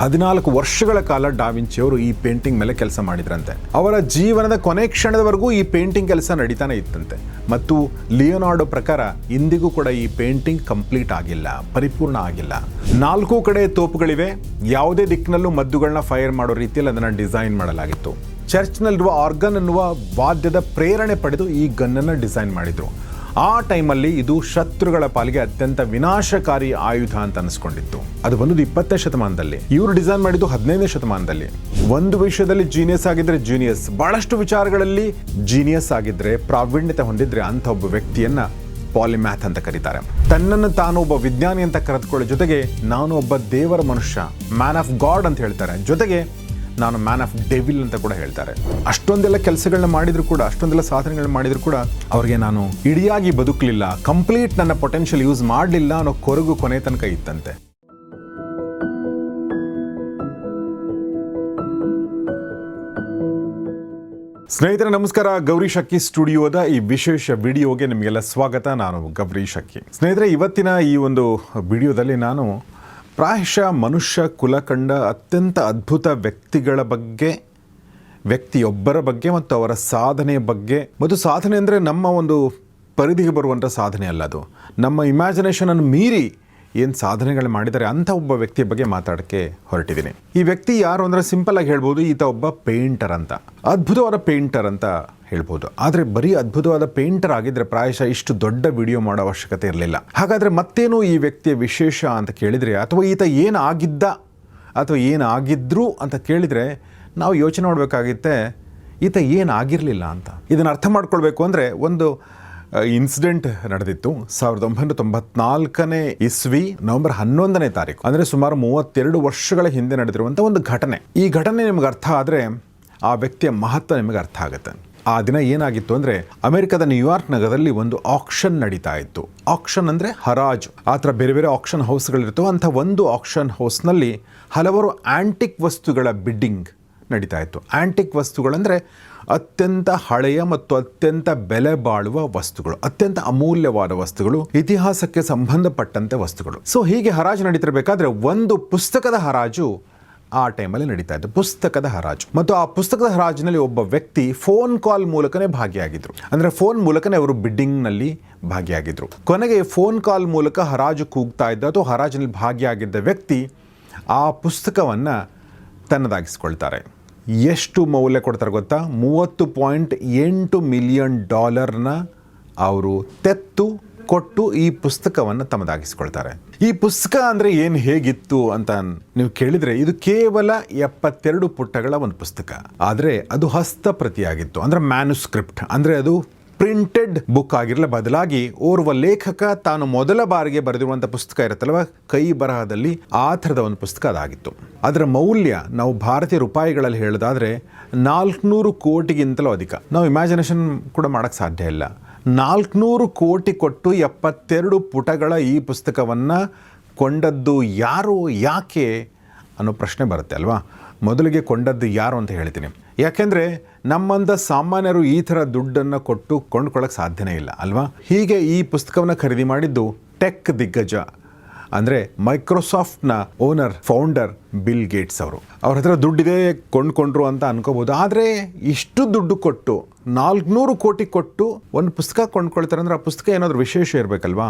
ಹದಿನಾಲ್ಕು ವರ್ಷಗಳ ಕಾಲ ಡಾವಿಂಚಿ ಅವರು ಈ ಪೇಂಟಿಂಗ್ ಮೇಲೆ ಕೆಲಸ ಮಾಡಿದ್ರಂತೆ. ಅವರ ಜೀವನದ ಕೊನೆ ಕ್ಷಣದವರೆಗೂ ಈ ಪೇಂಟಿಂಗ್ ಕೆಲಸ ನಡೀತಾನೆ ಇತ್ತಂತೆ. ಮತ್ತು ಲಿಯೋನಾರ್ಡೋ ಪ್ರಕಾರ ಇಂದಿಗೂ ಕೂಡ ಈ ಪೇಂಟಿಂಗ್ ಕಂಪ್ಲೀಟ್ ಆಗಿಲ್ಲ, ಪರಿಪೂರ್ಣ ಆಗಿಲ್ಲ. ನಾಲ್ಕು ಕಡೆ ತೋಪುಗಳಿವೆ, ಯಾವುದೇ ದಿಕ್ಕಿನಲ್ಲೂ ಮದ್ದುಗಳನ್ನ ಫೈರ್ ಮಾಡೋ ರೀತಿಯಲ್ಲಿ ಅದನ್ನು ಡಿಸೈನ್ ಮಾಡಲಾಗಿತ್ತು. ಚರ್ಚ್ನಲ್ಲಿರುವ ಆರ್ಗನ್ ಅನ್ನುವ ವಾದ್ಯದ ಪ್ರೇರಣೆ ಪಡೆದು ಈ ಗನ್ನನ್ನು ಡಿಸೈನ್ ಮಾಡಿದ್ರು. ಆ ಟೈಮಲ್ಲಿ ಇದು ಶತ್ರುಗಳ ಪಾಲಿಗೆ ಅತ್ಯಂತ ವಿನಾಶಕಾರಿ ಆಯುಧ ಅಂತ ಅನಿಸ್ಕೊಂಡಿತ್ತು. ಅದು ಬಂದು ಇಪ್ಪತ್ತನೇ ಶತಮಾನದಲ್ಲಿ. ಇವರು ಡಿಸೈನ್ ಮಾಡಿದ್ದು ಹದಿನೈದನೇ ಶತಮಾನದಲ್ಲಿ. ಒಂದು ವಿಷಯದಲ್ಲಿ ಜೀನಿಯಸ್ ಆಗಿದ್ರೆ ಜೀನಿಯಸ್. ಬಹಳಷ್ಟು ವಿಚಾರಗಳಲ್ಲಿ ಜೀನಿಯಸ್ ಆಗಿದ್ರೆ, ಪ್ರಾವೀಣ್ಯತೆ ಹೊಂದಿದ್ರೆ ಅಂತ ಒಬ್ಬ ವ್ಯಕ್ತಿಯನ್ನ ಪಾಲಿಮ್ಯಾಥ್ ಅಂತ ಕರೀತಾರೆ. ತನ್ನನ್ನು ತಾನು ಒಬ್ಬ ವಿಜ್ಞಾನಿ ಅಂತ ಕರೆದುಕೊಳ್ಳೋ ಜೊತೆಗೆ ನಾನು ಒಬ್ಬ ದೇವರ ಮನುಷ್ಯ ಮ್ಯಾನ್ ಆಫ್ ಗಾಡ್ ಅಂತ ಹೇಳ್ತಾರೆ. ಜೊತೆಗೆ ನಾನು ಮ್ಯಾನ್ ಆಫ್ ಡೆವಿಲ್ ಅಂತ ಕೂಡ ಹೇಳ್ತಾರೆ. ಅಷ್ಟೊಂದೆಲ್ಲ ಕೆಲಸಗಳನ್ನ ಮಾಡಿದ್ರು ಕೂಡ, ಅಷ್ಟೊಂದೆಲ್ಲ ಸಾಧನೆಗಳನ್ನ ಮಾಡಿದ್ರು ಕೂಡ ಅವ್ರಿಗೆ ನಾನು ಇಡಿಯಾಗಿ ಬದುಕಲಿಲ್ಲ, ಕಂಪ್ಲೀಟ್ ನನ್ನ ಪೊಟೆನ್ಷಿಯಲ್ ಯೂಸ್ ಮಾಡಲಿಲ್ಲ ಅನ್ನೋ ಕೊರಗು ಕೊನೆ ತನಕ ಇತ್ತಂತೆ. ಸ್ನೇಹಿತರೆ, ನಮಸ್ಕಾರ. ಗೌರಿ ಶಕ್ಕಿ ಸ್ಟುಡಿಯೋದ ಈ ವಿಶೇಷ ವಿಡಿಯೋಗೆ ನಿಮಗೆಲ್ಲ ಸ್ವಾಗತ. ನಾನು ಗೌರಿ ಶಕ್ಕಿ. ಸ್ನೇಹಿತರೆ, ಇವತ್ತಿನ ಈ ಒಂದು ವಿಡಿಯೋದಲ್ಲಿ ನಾನು ಪ್ರಾಯಶಃ ಮನುಷ್ಯ ಕುಲ ಕಂಡ ಅತ್ಯಂತ ಅದ್ಭುತ ವ್ಯಕ್ತಿಗಳ ಬಗ್ಗೆ, ವ್ಯಕ್ತಿಯೊಬ್ಬರ ಬಗ್ಗೆ ಮತ್ತು ಅವರ ಸಾಧನೆಯ ಬಗ್ಗೆ. ಮತ್ತು ಸಾಧನೆ ಅಂದರೆ ನಮ್ಮ ಒಂದು ಪರಿಧಿಗೆ ಬರುವಂಥ ಸಾಧನೆ ಅಲ್ಲ ಅದು. ನಮ್ಮ ಇಮ್ಯಾಜಿನೇಷನನ್ನು ಮೀರಿ ಏನು ಸಾಧನೆಗಳು ಮಾಡಿದ್ದಾರೆ ಅಂಥ ಒಬ್ಬ ವ್ಯಕ್ತಿಯ ಬಗ್ಗೆ ಮಾತಾಡೋಕ್ಕೆ ಹೊರಟಿದ್ದೀನಿ. ಈ ವ್ಯಕ್ತಿ ಯಾರು ಅಂದರೆ ಸಿಂಪಲ್ ಆಗಿ ಹೇಳ್ಬೋದು, ಈತ ಒಬ್ಬ ಪೇಂಟರ್ ಅಂತ. ಅದ್ಭುತವಾದ ಪೇಂಟರ್ ಅಂತ ಹೇಳ್ಬೋದು. ಆದರೆ ಬರೀ ಅದ್ಭುತವಾದ ಪೇಂಟರ್ ಆಗಿದ್ದರೆ ಪ್ರಾಯಶಃ ಇಷ್ಟು ದೊಡ್ಡ ವಿಡಿಯೋ ಮಾಡೋ ಅವಶ್ಯಕತೆ ಇರಲಿಲ್ಲ. ಹಾಗಾದರೆ ಮತ್ತೇನು ಈ ವ್ಯಕ್ತಿಯ ವಿಶೇಷ ಅಂತ ಕೇಳಿದರೆ, ಅಥವಾ ಈತ ಏನಾಗಿದ್ದ ಅಥವಾ ಏನಾಗಿದ್ರು ಅಂತ ಕೇಳಿದರೆ, ನಾವು ಯೋಚನೆ ಮಾಡಬೇಕಾಗಿತ್ತೆ, ಈತ ಏನಾಗಿರಲಿಲ್ಲ ಅಂತ. ಇದನ್ನು ಅರ್ಥ ಮಾಡ್ಕೊಳ್ಬೇಕು ಅಂದರೆ ಒಂದು ಇನ್ಸಿಡೆಂಟ್ ನಡೆದಿತ್ತು. ಸಾವಿರದ ಒಂಬೈನೂರ ತೊಂಬತ್ನಾಲ್ಕನೇ ಇಸ್ವಿ ನವೆಂಬರ್ ಹನ್ನೊಂದನೇ ತಾರೀಕು. ಅಂದರೆ ಸುಮಾರು ಮೂವತ್ತೆರಡು ವರ್ಷಗಳ ಹಿಂದೆ ನಡೆದಿರುವಂಥ ಒಂದು ಘಟನೆ. ಈ ಘಟನೆ ನಿಮ್ಗೆ ಅರ್ಥ ಆದರೆ ಆ ವ್ಯಕ್ತಿಯ ಮಹತ್ವ ನಿಮಗೆ ಅರ್ಥ ಆಗುತ್ತೆ. ಆ ದಿನ ಏನಾಗಿತ್ತು ಅಂದರೆ ಅಮೆರಿಕದ ನ್ಯೂಯಾರ್ಕ್ ನಗರದಲ್ಲಿ ಒಂದು ಆಕ್ಷನ್ ನಡೀತಾ ಇತ್ತು. ಆಕ್ಷನ್ ಅಂದರೆ ಹರಾಜು. ಆ ಥರ ಬೇರೆ ಬೇರೆ ಆಕ್ಷನ್ ಹೌಸ್ಗಳಿರ್ತವೆ. ಅಂಥ ಒಂದು ಆಕ್ಷನ್ ಹೌಸ್ನಲ್ಲಿ ಹಲವಾರು ಆ್ಯಂಟಿಕ್ ವಸ್ತುಗಳ ಬಿಡ್ಡಿಂಗ್ ನಡೀತಾ ಇತ್ತು. ಆ್ಯಂಟಿಕ್ ವಸ್ತುಗಳಂದರೆ ಅತ್ಯಂತ ಹಳೆಯ ಮತ್ತು ಅತ್ಯಂತ ಬೆಲೆ ಬಾಳುವ ವಸ್ತುಗಳು, ಅತ್ಯಂತ ಅಮೂಲ್ಯವಾದ ವಸ್ತುಗಳು, ಇತಿಹಾಸಕ್ಕೆ ಸಂಬಂಧಪಟ್ಟಂತೆ ವಸ್ತುಗಳು. ಸೊ ಹೀಗೆ ಹರಾಜು ನಡೀತಿರಬೇಕಾದ್ರೆ ಒಂದು ಪುಸ್ತಕದ ಹರಾಜು ಆ ಟೈಮಲ್ಲಿ ನಡೀತಾ ಇತ್ತು. ಪುಸ್ತಕದ ಹರಾಜು. ಮತ್ತು ಆ ಪುಸ್ತಕದ ಹರಾಜಿನಲ್ಲಿ ಒಬ್ಬ ವ್ಯಕ್ತಿ ಫೋನ್ ಕಾಲ್ ಮೂಲಕನೇ ಭಾಗಿಯಾಗಿದ್ರು. ಅಂದರೆ ಫೋನ್ ಮೂಲಕನೇ ಅವರು ಬಿಡ್ಡಿಂಗ್ನಲ್ಲಿ ಭಾಗಿಯಾಗಿದ್ರು. ಕೊನೆಗೆ ಫೋನ್ ಕಾಲ್ ಮೂಲಕ ಹರಾಜು ಕೂಗ್ತಾ ಇದ್ದ ಅಥವಾ ಹರಾಜಿನಲ್ಲಿ ಭಾಗಿಯಾಗಿದ್ದ ವ್ಯಕ್ತಿ ಆ ಪುಸ್ತಕವನ್ನು ತನ್ನದಾಗಿಸ್ಕೊಳ್ತಾರೆ. ಎಷ್ಟು ಮೌಲ್ಯ ಕೊಡ್ತಾರೆ ಗೊತ್ತಾ? ಮೂವತ್ತು ಪಾಯಿಂಟ್ ಎಂಟು ಮಿಲಿಯನ್ ಡಾಲರ್ನ ಅವರು ತೆತ್ತು ಕೊಟ್ಟು ಈ ಪುಸ್ತಕವನ್ನು ತಮ್ಮದಾಗಿಸ್ಕೊಳ್ತಾರೆ. ಈ ಪುಸ್ತಕ ಅಂದರೆ ಏನು ಹೇಗಿತ್ತು ಅಂತ ನೀವು ಕೇಳಿದರೆ ಇದು ಕೇವಲ ಎಪ್ಪತ್ತೆರಡು ಪುಟಗಳ ಒಂದು ಪುಸ್ತಕ. ಆದರೆ ಅದು ಹಸ್ತಪ್ರತಿಯಾಗಿತ್ತು. ಅಂದರೆ ಮ್ಯಾನುಸ್ಕ್ರಿಪ್ಟ್ ಅಂದರೆ ಅದು ಪ್ರಿಂಟೆಡ್ ಬುಕ್ ಆಗಿರಲ್ಲ ಬದಲಾಗಿ ಓರ್ವ ಲೇಖಕ ತಾನು ಮೊದಲ ಬಾರಿಗೆ ಬರೆದಿರುವಂಥ ಪುಸ್ತಕ ಇರುತ್ತಲ್ವ? ಕೈ ಬರಹದಲ್ಲಿ ಆ ಥರದ ಒಂದು ಪುಸ್ತಕ ಅದಾಗಿತ್ತು. ಅದರ ಮೌಲ್ಯ ನಾವು ಭಾರತೀಯ ರೂಪಾಯಿಗಳಲ್ಲಿ ಹೇಳೋದಾದರೆ ನಾಲ್ಕುನೂರು ಕೋಟಿಗಿಂತಲೂ ಅಧಿಕ. ನಾವು ಇಮ್ಯಾಜಿನೇಷನ್ ಕೂಡ ಮಾಡೋಕ್ಕೆ ಸಾಧ್ಯ ಇಲ್ಲ. ನಾಲ್ಕುನೂರು ಕೋಟಿ ಕೊಟ್ಟು ಎಪ್ಪತ್ತೆರಡು ಪುಟಗಳ ಈ ಪುಸ್ತಕವನ್ನು ಕೊಂಡದ್ದು ಯಾರು ಯಾಕೆ ಅನ್ನೋ ಪ್ರಶ್ನೆ ಬರುತ್ತೆ ಅಲ್ವಾ? ಮೊದಲಿಗೆ ಕೊಂಡದ್ದು ಯಾರು ಅಂತ ಹೇಳ್ತೀನಿ. ಯಾಕೆಂದರೆ ನಮ್ಮಂಥ ಸಾಮಾನ್ಯರು ಈ ಥರ ದುಡ್ಡನ್ನು ಕೊಟ್ಟು ಕೊಂಡ್ಕೊಳ್ಳೋಕ್ಕೆ ಸಾಧ್ಯನೇ ಇಲ್ಲ, ಅಲ್ವಾ? ಹೀಗೆ ಈ ಪುಸ್ತಕವನ್ನು ಖರೀದಿ ಮಾಡಿದ್ದು ಟೆಕ್ ದಿಗ್ಗಜ, ಅಂದರೆ ಮೈಕ್ರೋಸಾಫ್ಟ್ನ ಓನರ್, ಫೌಂಡರ್ ಬಿಲ್ ಗೇಟ್ಸ್ ಅವರು. ಅವ್ರ ಹತ್ರ ದುಡ್ಡಿದೆ, ಕೊಂಡ್ಕೊಂಡ್ರು ಅಂತ ಅನ್ಕೋಬೋದು. ಆದರೆ ಇಷ್ಟು ದುಡ್ಡು ಕೊಟ್ಟು, ನಾಲ್ಕುನೂರು ಕೋಟಿ ಕೊಟ್ಟು ಒಂದು ಪುಸ್ತಕ ಕೊಂಡ್ಕೊಳ್ತಾರೆ ಅಂದರೆ ಆ ಪುಸ್ತಕ ಏನಾದರೂ ವಿಶೇಷ ಇರಬೇಕಲ್ವಾ?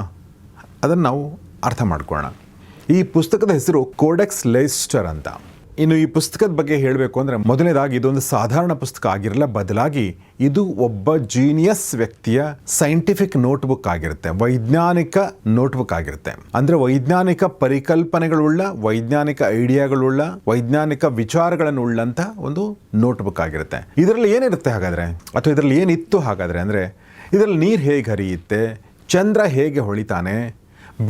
ಅದನ್ನು ನಾವು ಅರ್ಥ ಮಾಡ್ಕೊಳ್ಳೋಣ. ಈ ಪುಸ್ತಕದ ಹೆಸರು ಕೋಡೆಕ್ಸ್ ಲೆಸ್ಟರ್ ಅಂತ. ಇನ್ನು ಈ ಪುಸ್ತಕದ ಬಗ್ಗೆ ಹೇಳಬೇಕು ಅಂದರೆ ಮೊದಲನೇದಾಗಿ ಇದೊಂದು ಸಾಧಾರಣ ಪುಸ್ತಕ ಆಗಿರಲ್ಲ, ಬದಲಾಗಿ ಇದು ಒಬ್ಬ ಜೀನಿಯಸ್ ವ್ಯಕ್ತಿಯ ಸೈಂಟಿಫಿಕ್ ನೋಟ್ಬುಕ್ ಆಗಿರುತ್ತೆ, ವೈಜ್ಞಾನಿಕ ನೋಟ್ಬುಕ್ ಆಗಿರುತ್ತೆ. ಅಂದರೆ ವೈಜ್ಞಾನಿಕ ಪರಿಕಲ್ಪನೆಗಳುಳ್ಳ, ವೈಜ್ಞಾನಿಕ ಐಡಿಯಾಗಳುಳ್ಳ, ವೈಜ್ಞಾನಿಕ ವಿಚಾರಗಳನ್ನು ಉಳ್ಳಂಥ ಒಂದು ನೋಟ್ಬುಕ್ ಆಗಿರುತ್ತೆ. ಇದರಲ್ಲಿ ಏನಿರುತ್ತೆ ಹಾಗಾದರೆ? ಅಥವಾ ಇದರಲ್ಲಿ ಏನಿತ್ತು ಹಾಗಾದರೆ ಅಂದರೆ, ಇದರಲ್ಲಿ ನೀರು ಹೇಗೆ ಹರಿಯುತ್ತೆ, ಚಂದ್ರ ಹೇಗೆ ಹೊಳಿತಾನೆ,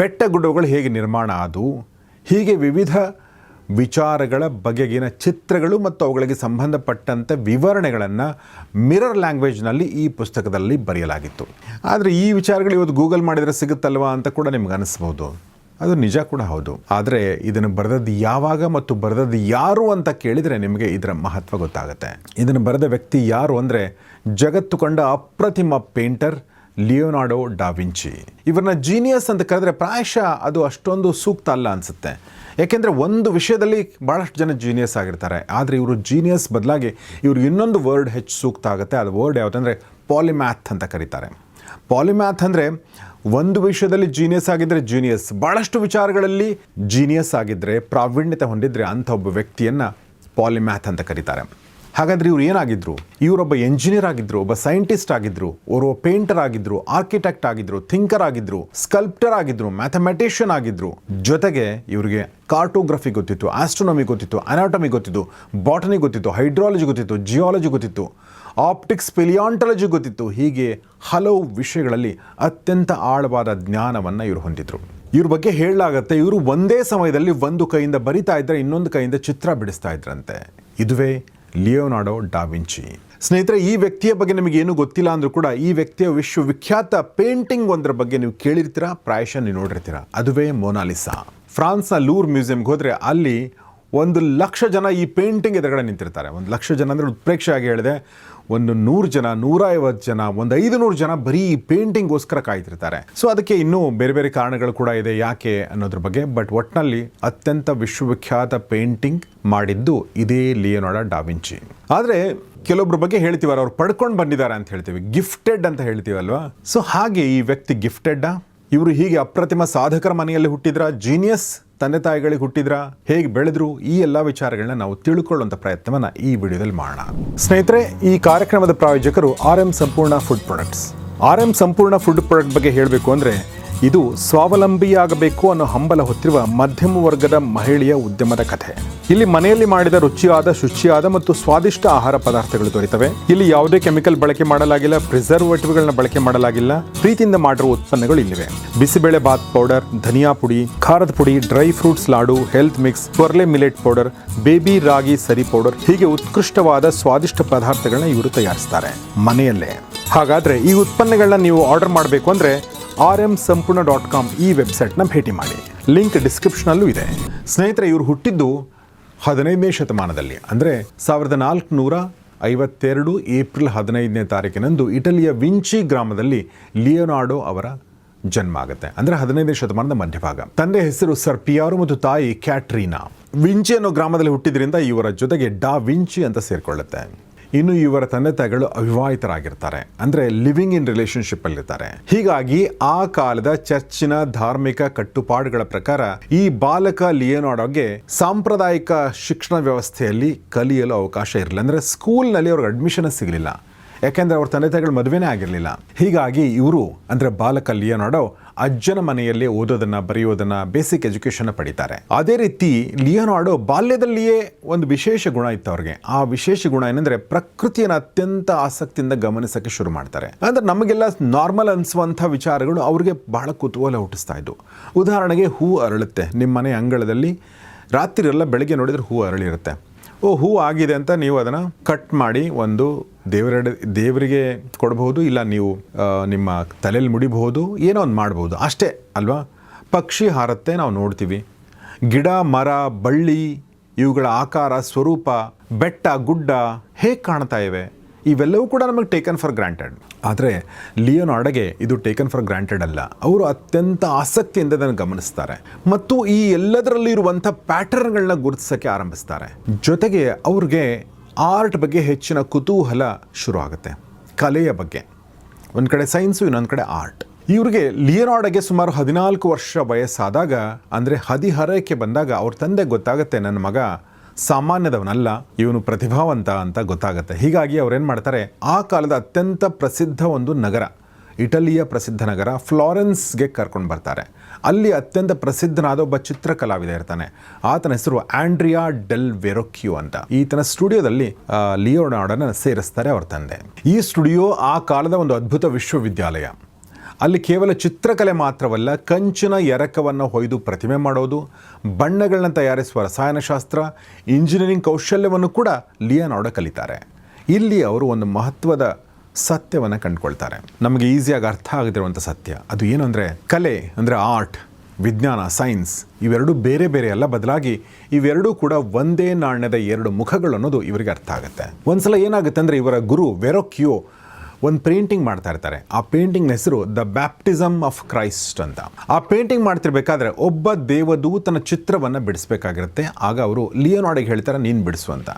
ಬೆಟ್ಟ ಗುಡ್ಡಗಳು ಹೇಗೆ ನಿರ್ಮಾಣ ಆದವು, ಹೀಗೆ ವಿವಿಧ ವಿಚಾರಗಳ ಬಗೆಗಿನ ಚಿತ್ರಗಳು ಮತ್ತು ಅವುಗಳಿಗೆ ಸಂಬಂಧಪಟ್ಟಂತೆ ವಿವರಣೆಗಳನ್ನು ಮಿರರ್ ಲ್ಯಾಂಗ್ವೇಜ್ನಲ್ಲಿ ಈ ಪುಸ್ತಕದಲ್ಲಿ ಬರೆಯಲಾಗಿತ್ತು. ಆದರೆ ಈ ವಿಚಾರಗಳು ಇವತ್ತು ಗೂಗಲ್ ಮಾಡಿದರೆ ಸಿಗುತ್ತಲ್ವಾ ಅಂತ ಕೂಡ ನಿಮ್ಗೆ ಅನಿಸ್ಬೋದು. ಅದು ನಿಜ ಕೂಡ ಹೌದು. ಆದರೆ ಇದನ್ನು ಬರೆದದ್ದು ಯಾವಾಗ ಮತ್ತು ಬರೆದದ್ದು ಯಾರು ಅಂತ ಕೇಳಿದರೆ ನಿಮಗೆ ಇದರ ಮಹತ್ವ ಗೊತ್ತಾಗುತ್ತೆ. ಇದನ್ನು ಬರೆದ ವ್ಯಕ್ತಿ ಯಾರು ಅಂದರೆ ಜಗತ್ತು ಕಂಡ ಅಪ್ರತಿಮ ಪೇಂಟರ್ ಲಿಯೋನಾರ್ಡೋ ಡಾವಿಂಚಿ ಇವರನ್ನ ಜೀನಿಯಸ್ ಅಂತ ಕರೆದ್ರೆ ಪ್ರಾಯಶಃ ಅದು ಅಷ್ಟೊಂದು ಸೂಕ್ತ ಅಲ್ಲ ಅನಿಸುತ್ತೆ. ಯಾಕೆಂದರೆ ಒಂದು ವಿಷಯದಲ್ಲಿ ಭಾಳಷ್ಟು ಜನ ಜೀನಿಯಸ್ ಆಗಿರ್ತಾರೆ. ಆದರೆ ಇವರು ಜೀನಿಯಸ್ ಬದಲಾಗಿ ಇವ್ರಿಗೆ ಇನ್ನೊಂದು ವರ್ಡ್ ಹೆಚ್ಚು ಸೂಕ್ತ ಆಗುತ್ತೆ. ಅದು ವರ್ಡ್ ಯಾವುದಂದರೆ ಪಾಲಿಮ್ಯಾಥ್ ಅಂತ ಕರೀತಾರೆ. ಪಾಲಿಮ್ಯಾಥ್ ಅಂದರೆ ಒಂದು ವಿಷಯದಲ್ಲಿ ಜೀನಿಯಸ್ ಆಗಿದ್ದರೆ ಜೀನಿಯಸ್ ಭಾಳಷ್ಟು ವಿಚಾರಗಳಲ್ಲಿ ಜೀನಿಯಸ್ ಆಗಿದ್ದರೆ ಪ್ರಾವೀಣ್ಯತೆ ಹೊಂದಿದರೆ ಅಂಥ ಒಬ್ಬ ವ್ಯಕ್ತಿಯನ್ನು ಪಾಲಿಮ್ಯಾಥ್ ಅಂತ ಕರೀತಾರೆ. ಹಾಗಾದ್ರೆ ಇವ್ರು ಏನಾಗಿದ್ರು? ಇವರೊಬ್ಬ ಎಂಜಿನಿಯರ್ ಆಗಿದ್ರು, ಒಬ್ಬ ಸೈಂಟಿಸ್ಟ್ ಆಗಿದ್ರು ಓರ್ವ ಪೇಂಟರ್ ಆಗಿದ್ರು ಆರ್ಕಿಟೆಕ್ಟ್ ಆಗಿದ್ರು ಥಿಂಕರ್ ಆಗಿದ್ರು ಸ್ಕಲ್ಪ್ಟರ್ ಆಗಿದ್ರು ಮ್ಯಾಥಮೆಟಿಷಿಯನ್ ಆಗಿದ್ರು. ಜೊತೆಗೆ ಇವರಿಗೆ ಕಾರ್ಟೋಗ್ರಫಿ ಗೊತ್ತಿತ್ತು ಆಸ್ಟ್ರೋನಮಿ ಗೊತ್ತಿತ್ತು ಅನಾಟಮಿ ಗೊತ್ತಿತ್ತು ಬಾಟನಿ ಗೊತ್ತಿತ್ತು ಹೈಡ್ರಾಲಜಿ ಗೊತ್ತಿತ್ತು ಜಿಯಾಲಜಿ ಗೊತ್ತಿತ್ತು ಆಪ್ಟಿಕ್ಸ್ ಪಿಲಿಯಾಂಟಾಲಜಿ ಗೊತ್ತಿತ್ತು. ಹೀಗೆ ಹಲವು ವಿಷಯಗಳಲ್ಲಿ ಅತ್ಯಂತ ಆಳವಾದ ಜ್ಞಾನವನ್ನು ಇವರು ಹೊಂದಿದ್ರು. ಇವ್ರ ಬಗ್ಗೆ ಹೇಳಲಾಗತ್ತೆ, ಇವರು ಒಂದೇ ಸಮಯದಲ್ಲಿ ಒಂದು ಕೈಯಿಂದ ಬರಿತಾ ಇದ್ರೆ ಇನ್ನೊಂದು ಕೈಯಿಂದ ಚಿತ್ರ ಬಿಡಿಸ್ತಾ ಇದ್ರಂತೆ. ಇದುವೇ ಲಿಯೋನಾರ್ಡೋ ಡಾವಿಂಚಿ ಸ್ನೇಹಿತರೆ, ಈ ವ್ಯಕ್ತಿಯ ಬಗ್ಗೆ ನಿಮಗೆ ಏನು ಗೊತ್ತಿಲ್ಲ ಅಂದರೂ ಕೂಡ ಈ ವ್ಯಕ್ತಿಯ ವಿಶ್ವವಿಖ್ಯಾತ ಪೇಂಟಿಂಗ್ ಒಂದರ ಬಗ್ಗೆ ನೀವು ಕೇಳಿರ್ತೀರಾ? ಪ್ರಾಯಶಃ ನೀವು ನೋಡಿರ್ತೀರಾ. ಅದುವೇ ಮೊನಾಲಿಸಾ ಫ್ರಾನ್ಸ್ನ ಲೂರ್ ಮ್ಯೂಸಿಯಂಗೆ ಹೋದರೆ ಅಲ್ಲಿ ಒಂದು ಲಕ್ಷ ಜನ ಈ ಪೇಂಟಿಂಗ್ ಎದುರುಗಡೆ ನಿಂತಿರ್ತಾರೆ. ಒಂದು ಲಕ್ಷ ಜನ ಅಂದರೆ ಉತ್ಪ್ರೇಕ್ಷೆಯಾಗಿ ಹೇಳಿದೆ. ಒಂದು ನೂರು ಜನ ನೂರ ಐವತ್ತು ಜನ, ಒಂದು ಐದು ನೂರು ಜನ ಬರೀ ಪೇಂಟಿಂಗ್ಗೋಸ್ಕರ ಕಾಯ್ತಿರ್ತಾರೆ. ಸೊ ಅದಕ್ಕೆ ಇನ್ನೂ ಬೇರೆ ಬೇರೆ ಕಾರಣಗಳು ಕೂಡ ಇದೆ ಯಾಕೆ ಅನ್ನೋದ್ರ ಬಗ್ಗೆ ಬಟ್ ಒಟ್ಟಿನಲ್ಲಿ ಅತ್ಯಂತ ವಿಶ್ವವಿಖ್ಯಾತ ಪೇಂಟಿಂಗ್ ಮಾಡಿದ್ದು ಇದೇ ಲಿಯೋನೋಡ ಡಾವಿಂಚಿ ಆದರೆ ಕೆಲವೊಬ್ಬರ ಬಗ್ಗೆ ಹೇಳ್ತೀವಲ್ಲ, ಅವ್ರು ಪಡ್ಕೊಂಡು ಬಂದಿದ್ದಾರೆ ಅಂತ ಹೇಳ್ತೀವಿ. ಗಿಫ್ಟೆಡ್ ಅಂತ ಹೇಳ್ತೀವಲ್ವಾ? ಸೊ ಹಾಗೆ ಈ ವ್ಯಕ್ತಿ ಗಿಫ್ಟೆಡ್ಡಾ? ಇವರು ಹೀಗೆ ಅಪ್ರತಿಮ ಸಾಧಕರ ಮನೆಯಲ್ಲಿ ಹುಟ್ಟಿದ್ರ? ಜೀನಿಯಸ್ ತಂದೆ ತಾಯಿಗಳಿಗೆ ಹುಟ್ಟಿದ್ರ? ಹೇಗೆ ಬೆಳೆದ್ರು? ಈ ಎಲ್ಲ ವಿಚಾರಗಳನ್ನ ನಾವು ತಿಳ್ಕೊಳ್ಳುವಂಥ ಪ್ರಯತ್ನವನ್ನ ಈ ವಿಡಿಯೋದಲ್ಲಿ ಮಾಡೋಣ. ಸ್ನೇಹಿತರೆ, ಈ ಕಾರ್ಯಕ್ರಮದ ಪ್ರಾಯೋಜಕರು R M Sampoorna food products. R M Sampoorna food product ಬಗ್ಗೆ ಹೇಳಬೇಕು ಅಂದರೆ ಇದು ಸ್ವಾವಲಂಬಿಯಾಗಬೇಕು ಅನ್ನೋ ಹಂಬಲ ಹೊತ್ತಿರುವ ಮಧ್ಯಮ ವರ್ಗದ ಮಹಿಳೆಯ ಉದ್ಯಮದ ಕಥೆ. ಇಲ್ಲಿ ಮನೆಯಲ್ಲಿ ಮಾಡಿದ ರುಚಿಯಾದ, ಶುಚಿಯಾದ ಮತ್ತು ಸ್ವಾದಿಷ್ಟ ಆಹಾರ ಪದಾರ್ಥಗಳು ದೊರೆತವೆ. ಇಲ್ಲಿ ಯಾವುದೇ ಕೆಮಿಕಲ್ ಬಳಕೆ ಮಾಡಲಾಗಿಲ್ಲ, ಪ್ರಿಸರ್ವೇಟಿವ್ಗಳನ್ನ ಬಳಕೆ ಮಾಡಲಾಗಿಲ್ಲ, ಪ್ರೀತಿಯಿಂದ ಮಾಡಿರುವ ಉತ್ಪನ್ನಗಳು ಇಲ್ಲಿವೆ. ಬಿಸಿಬೇಳೆ ಬಾತ್ ಪೌಡರ್, ಧನಿಯಾ ಪುಡಿ, ಖಾರದ ಪುಡಿ, ಡ್ರೈ ಫ್ರೂಟ್ಸ್ ಲಾಡು, ಹೆಲ್ತ್ ಮಿಕ್ಸ್, ಪೊರ್ಲೆ ಮಿಲೆಟ್ ಪೌಡರ್, ಬೇಬಿ ರಾಗಿ ಸರಿ ಪೌಡರ್, ಹೀಗೆ ಉತ್ಕೃಷ್ಟವಾದ ಸ್ವಾದಿಷ್ಟ ಪದಾರ್ಥಗಳನ್ನ ಇವರು ತಯಾರಿಸ್ತಾರೆ ಮನೆಯಲ್ಲೇ. ಹಾಗಾದ್ರೆ ಈ ಉತ್ಪನ್ನಗಳನ್ನ ನೀವು ಆರ್ಡರ್ ಮಾಡಬೇಕು ಅಂದ್ರೆ R M Sampoorna dot com ಈ ವೆಬ್ಸೈಟ್ನ ಭೇಟಿ ಮಾಡಿ. ಲಿಂಕ್ ಡಿಸ್ಕ್ರಿಪ್ಷನಲ್ಲೂ ಇದೆ. ಸ್ನೇಹಿತರೆ, ಇವರು ಹುಟ್ಟಿದ್ದು ಹದಿನೈದನೇ ಶತಮಾನದಲ್ಲಿ. ಅಂದರೆ ಸಾವಿರದ ನಾಲ್ಕುನೂರ ಐವತ್ತೆರಡು ಏಪ್ರಿಲ್ ಹದಿನೈದನೇ ತಾರೀಕಿನಂದು ಇಟಲಿಯ ವಿಂಚಿ ಗ್ರಾಮದಲ್ಲಿ ಲಿಯೋನಾರ್ಡೋ ಅವರ ಜನ್ಮ ಆಗುತ್ತೆ. ಅಂದರೆ ಹದಿನೈದನೇ ಶತಮಾನದ ಮಧ್ಯಭಾಗ. ತಂದೆ ಹೆಸರು ಸರ್ ಪಿಯಾರು ಮತ್ತು ತಾಯಿ ಕ್ಯಾಟ್ರೀನಾ. ವಿಂಚಿ ಅನ್ನೋ ಗ್ರಾಮದಲ್ಲಿ ಹುಟ್ಟಿದ್ರಿಂದ ಇವರ ಜೊತೆಗೆ ಡಾ ವಿಂಚಿ ಅಂತ ಸೇರಿಕೊಳ್ಳುತ್ತೆ. ಇನ್ನು ಇವರ ತಂದೆ ತಾಯಿಗಳು ಅವಿವಾಹಿತರಾಗಿರ್ತಾರೆ. ಅಂದರೆ ಲಿವಿಂಗ್ ಇನ್ ರಿಲೇಶನ್ಶಿಪ್ ಅಲ್ಲಿರ್ತಾರೆ ಹೀಗಾಗಿ ಆ ಕಾಲದ ಚರ್ಚಿನ ಧಾರ್ಮಿಕ ಕಟ್ಟುಪಾಡುಗಳ ಪ್ರಕಾರ ಈ ಬಾಲಕ ಲಿಯೋನಾಡೋಗೆ ಸಾಂಪ್ರದಾಯಿಕ ಶಿಕ್ಷಣ ವ್ಯವಸ್ಥೆಯಲ್ಲಿ ಕಲಿಯಲು ಅವಕಾಶ ಇರಲಿಲ್ಲ. ಅಂದರೆ ಸ್ಕೂಲ್ನಲ್ಲಿ ಅವ್ರಿಗೆ ಅಡ್ಮಿಷನ್ ಸಿಗಲಿಲ್ಲ. ಯಾಕೆಂದ್ರೆ ಅವ್ರ ತಂದೆ ತಾಯಿಗಳು ಮದುವೆನೇ ಆಗಿರಲಿಲ್ಲ. ಹೀಗಾಗಿ ಇವರು, ಅಂದರೆ ಬಾಲಕ ಲಿಯೋನಾರ್ಡೋ, ಅಜ್ಜನ ಮನೆಯಲ್ಲೇ ಓದೋದನ್ನು, ಬರೆಯೋದನ್ನು, ಬೇಸಿಕ್ ಎಜುಕೇಷನ್ ಪಡಿತಾರೆ. ಅದೇ ರೀತಿ ಲಿಯೋನಾರ್ಡೋ ಬಾಲ್ಯದಲ್ಲಿಯೇ ಒಂದು ವಿಶೇಷ ಗುಣ ಇತ್ತು ಅವ್ರಿಗೆ. ಆ ವಿಶೇಷ ಗುಣ ಏನಂದರೆ ಪ್ರಕೃತಿಯನ್ನು ಅತ್ಯಂತ ಆಸಕ್ತಿಯಿಂದ ಗಮನಿಸೋಕ್ಕೆ ಶುರು ಮಾಡ್ತಾರೆ. ಅಂದರೆ ನಮಗೆಲ್ಲ ನಾರ್ಮಲ್ ಅನಿಸುವಂಥ ವಿಚಾರಗಳು ಅವ್ರಿಗೆ ಬಹಳ ಕುತೂಹಲ ಹುಟ್ಟಿಸ್ತಾ ಇದ್ವು. ಉದಾಹರಣೆಗೆ ಹೂ ಅರಳುತ್ತೆ. ನಿಮ್ಮ ಮನೆ ಅಂಗಳದಲ್ಲಿ ರಾತ್ರಿ ಎಲ್ಲ ಬೆಳಗ್ಗೆ ನೋಡಿದರೆ ಹೂ ಅರಳಿರುತ್ತೆ. ಓ, ಹೂ ಆಗಿದೆ ಅಂತ ನೀವು ಅದನ್ನು ಕಟ್ ಮಾಡಿ ಒಂದು ದೇವರ ದೇವರಿಗೆ ಕೊಡಬಹುದು, ಇಲ್ಲ ನೀವು ನಿಮ್ಮ ತಲೆಯಲ್ಲಿ ಮುಡಿಬಹುದು, ಏನೋ ಒಂದು ಮಾಡ್ಬೋದು ಅಷ್ಟೇ ಅಲ್ವಾ? ಪಕ್ಷಿ ಹಾರತ್ತೆ ನಾವು ನೋಡ್ತೀವಿ. ಗಿಡ, ಮರ, ಬಳ್ಳಿ, ಇವುಗಳ ಆಕಾರ, ಸ್ವರೂಪ, ಬೆಟ್ಟ, ಗುಡ್ಡ ಹೇಗೆ ಕಾಣ್ತಾ ಇವೆ? ಇವೆಲ್ಲವೂ ಕೂಡ ನಮಗೆ ಟೇಕನ್ ಫಾರ್ ಗ್ರಾಂಟೆಡ್ ಆದರೆ ಲಿಯೋನಾರ್ಡಗೆ ಇದು ಟೇಕನ್ ಫಾರ್ ಗ್ರಾಂಟೆಡ್ ಅಲ್ಲ. ಅವರು ಅತ್ಯಂತ ಆಸಕ್ತಿಯಿಂದ ಅದನ್ನು ಗಮನಿಸ್ತಾರೆ. ಮತ್ತು ಈ ಎಲ್ಲದರಲ್ಲಿ ಇರುವಂಥ ಪ್ಯಾಟರ್ನ್ಗಳನ್ನ ಗುರುತಿಸೋಕ್ಕೆ ಆರಂಭಿಸ್ತಾರೆ. ಜೊತೆಗೆ ಅವ್ರಿಗೆ ಆರ್ಟ್ ಬಗ್ಗೆ ಹೆಚ್ಚಿನ ಕುತೂಹಲ ಶುರು ಆಗುತ್ತೆ ಕಲೆಯ ಬಗ್ಗೆ. ಒಂದು ಕಡೆ ಸೈನ್ಸು ಇನ್ನೊಂದು ಕಡೆ ಆರ್ಟ್ ಇವರಿಗೆ ಲಿಯೋನಾರ್ಡಗೆ ಸುಮಾರು ಹದಿನಾಲ್ಕು ವರ್ಷ ವಯಸ್ಸಾದಾಗ, ಅಂದರೆ ಹದಿಹರಕ್ಕೆ ಬಂದಾಗ ಅವ್ರ ತಂದೆ ಗೊತ್ತಾಗುತ್ತೆ, ನನ್ನ ಮಗ ಸಾಮಾನ್ಯದವನಲ್ಲ, ಇವನು ಪ್ರತಿಭಾವಂತ ಅಂತ ಗೊತ್ತಾಗುತ್ತೆ. ಹೀಗಾಗಿ ಅವ್ರೇನು ಮಾಡ್ತಾರೆ, ಆ ಕಾಲದ ಅತ್ಯಂತ ಪ್ರಸಿದ್ಧ ಒಂದು ನಗರ, ಇಟಲಿಯ ಪ್ರಸಿದ್ಧ ನಗರ ಫ್ಲಾರೆನ್ಸ್ಗೆ ಕರ್ಕೊಂಡು ಬರ್ತಾರೆ. ಅಲ್ಲಿ ಅತ್ಯಂತ ಪ್ರಸಿದ್ಧನಾದ ಒಬ್ಬ ಚಿತ್ರಕಲಾವಿದ ಇರ್ತಾನೆ. ಆತನ ಹೆಸರು ಆಂಡ್ರಿಯಾ ಡೆಲ್ ವೆರೊಕ್ಯೂ ಅಂತ. ಈತನ ಸ್ಟುಡಿಯೋದಲ್ಲಿ ಲಿಯೋನಾರ್ಡನ್ನು ಲಿಯೋನಾರ್ಡನ ಸೇರಿಸ್ತಾರೆ ಅವ್ರ ತಂದೆ. ಈ ಸ್ಟುಡಿಯೋ ಆ ಕಾಲದ ಒಂದು ಅದ್ಭುತ ವಿಶ್ವವಿದ್ಯಾಲಯ. ಅಲ್ಲಿ ಕೇವಲ ಚಿತ್ರಕಲೆ ಮಾತ್ರವಲ್ಲ, ಕಂಚಿನ ಎರಕವನ್ನು ಹೊಯ್ದು ಪ್ರತಿಮೆ ಮಾಡೋದು ಬಣ್ಣಗಳನ್ನ ತಯಾರಿಸುವ ರಸಾಯನಶಾಸ್ತ್ರ, ಇಂಜಿನಿಯರಿಂಗ್ ಕೌಶಲ್ಯವನ್ನು ಕೂಡ ಲಿಯೋನಾರ್ಡೋ ಕಲಿತಾರೆ. ಇಲ್ಲಿ ಅವರು ಒಂದು ಮಹತ್ವದ ಸತ್ಯವನ್ನು ಕಂಡುಕೊಳ್ತಾರೆ. ನಮಗೆ ಈಸಿಯಾಗಿ ಅರ್ಥ ಆಗದಿರುವಂಥ ಸತ್ಯ. ಅದು ಏನು ಅಂದರೆ, ಕಲೆ ಅಂದರೆ ಆರ್ಟ್, ವಿಜ್ಞಾನ, ಸೈನ್ಸ್, ಇವೆರಡೂ ಬೇರೆ ಬೇರೆ ಅಲ್ಲ, ಬದಲಾಗಿ ಇವೆರಡೂ ಕೂಡ ಒಂದೇ ನಾಣ್ಯದ ಎರಡು ಮುಖಗಳು ಅನ್ನೋದು ಇವರಿಗೆ ಅರ್ಥ ಆಗುತ್ತೆ. ಒಂದ್ಸಲ ಏನಾಗುತ್ತೆ ಅಂದರೆ, ಇವರ ಗುರು ವೆರೋಕ್ಯೋ ಒಂದು ಪೇಂಟಿಂಗ್ ಮಾಡ್ತಾ ಇರ್ತಾರೆ. ಆ ಪೇಂಟಿಂಗ್ ಹೆಸರು ದ ಬ್ಯಾಪ್ಟಿಸಮ್ ಆಫ್ ಕ್ರೈಸ್ಟ್ ಅಂತ. ಆ ಪೇಂಟಿಂಗ್ ಮಾಡ್ತಿರ್ಬೇಕಾದ್ರೆ ಒಬ್ಬ ದೇವದೂತನ ಚಿತ್ರವನ್ನು ಬಿಡಿಸ್ಬೇಕಾಗಿರುತ್ತೆ. ಆಗ ಅವರು ಲಿಯೋನಾರ್ಡಿಗೆ ಹೇಳ್ತಾರೆ, ನೀನು ಬಿಡಿಸು ಅಂತ.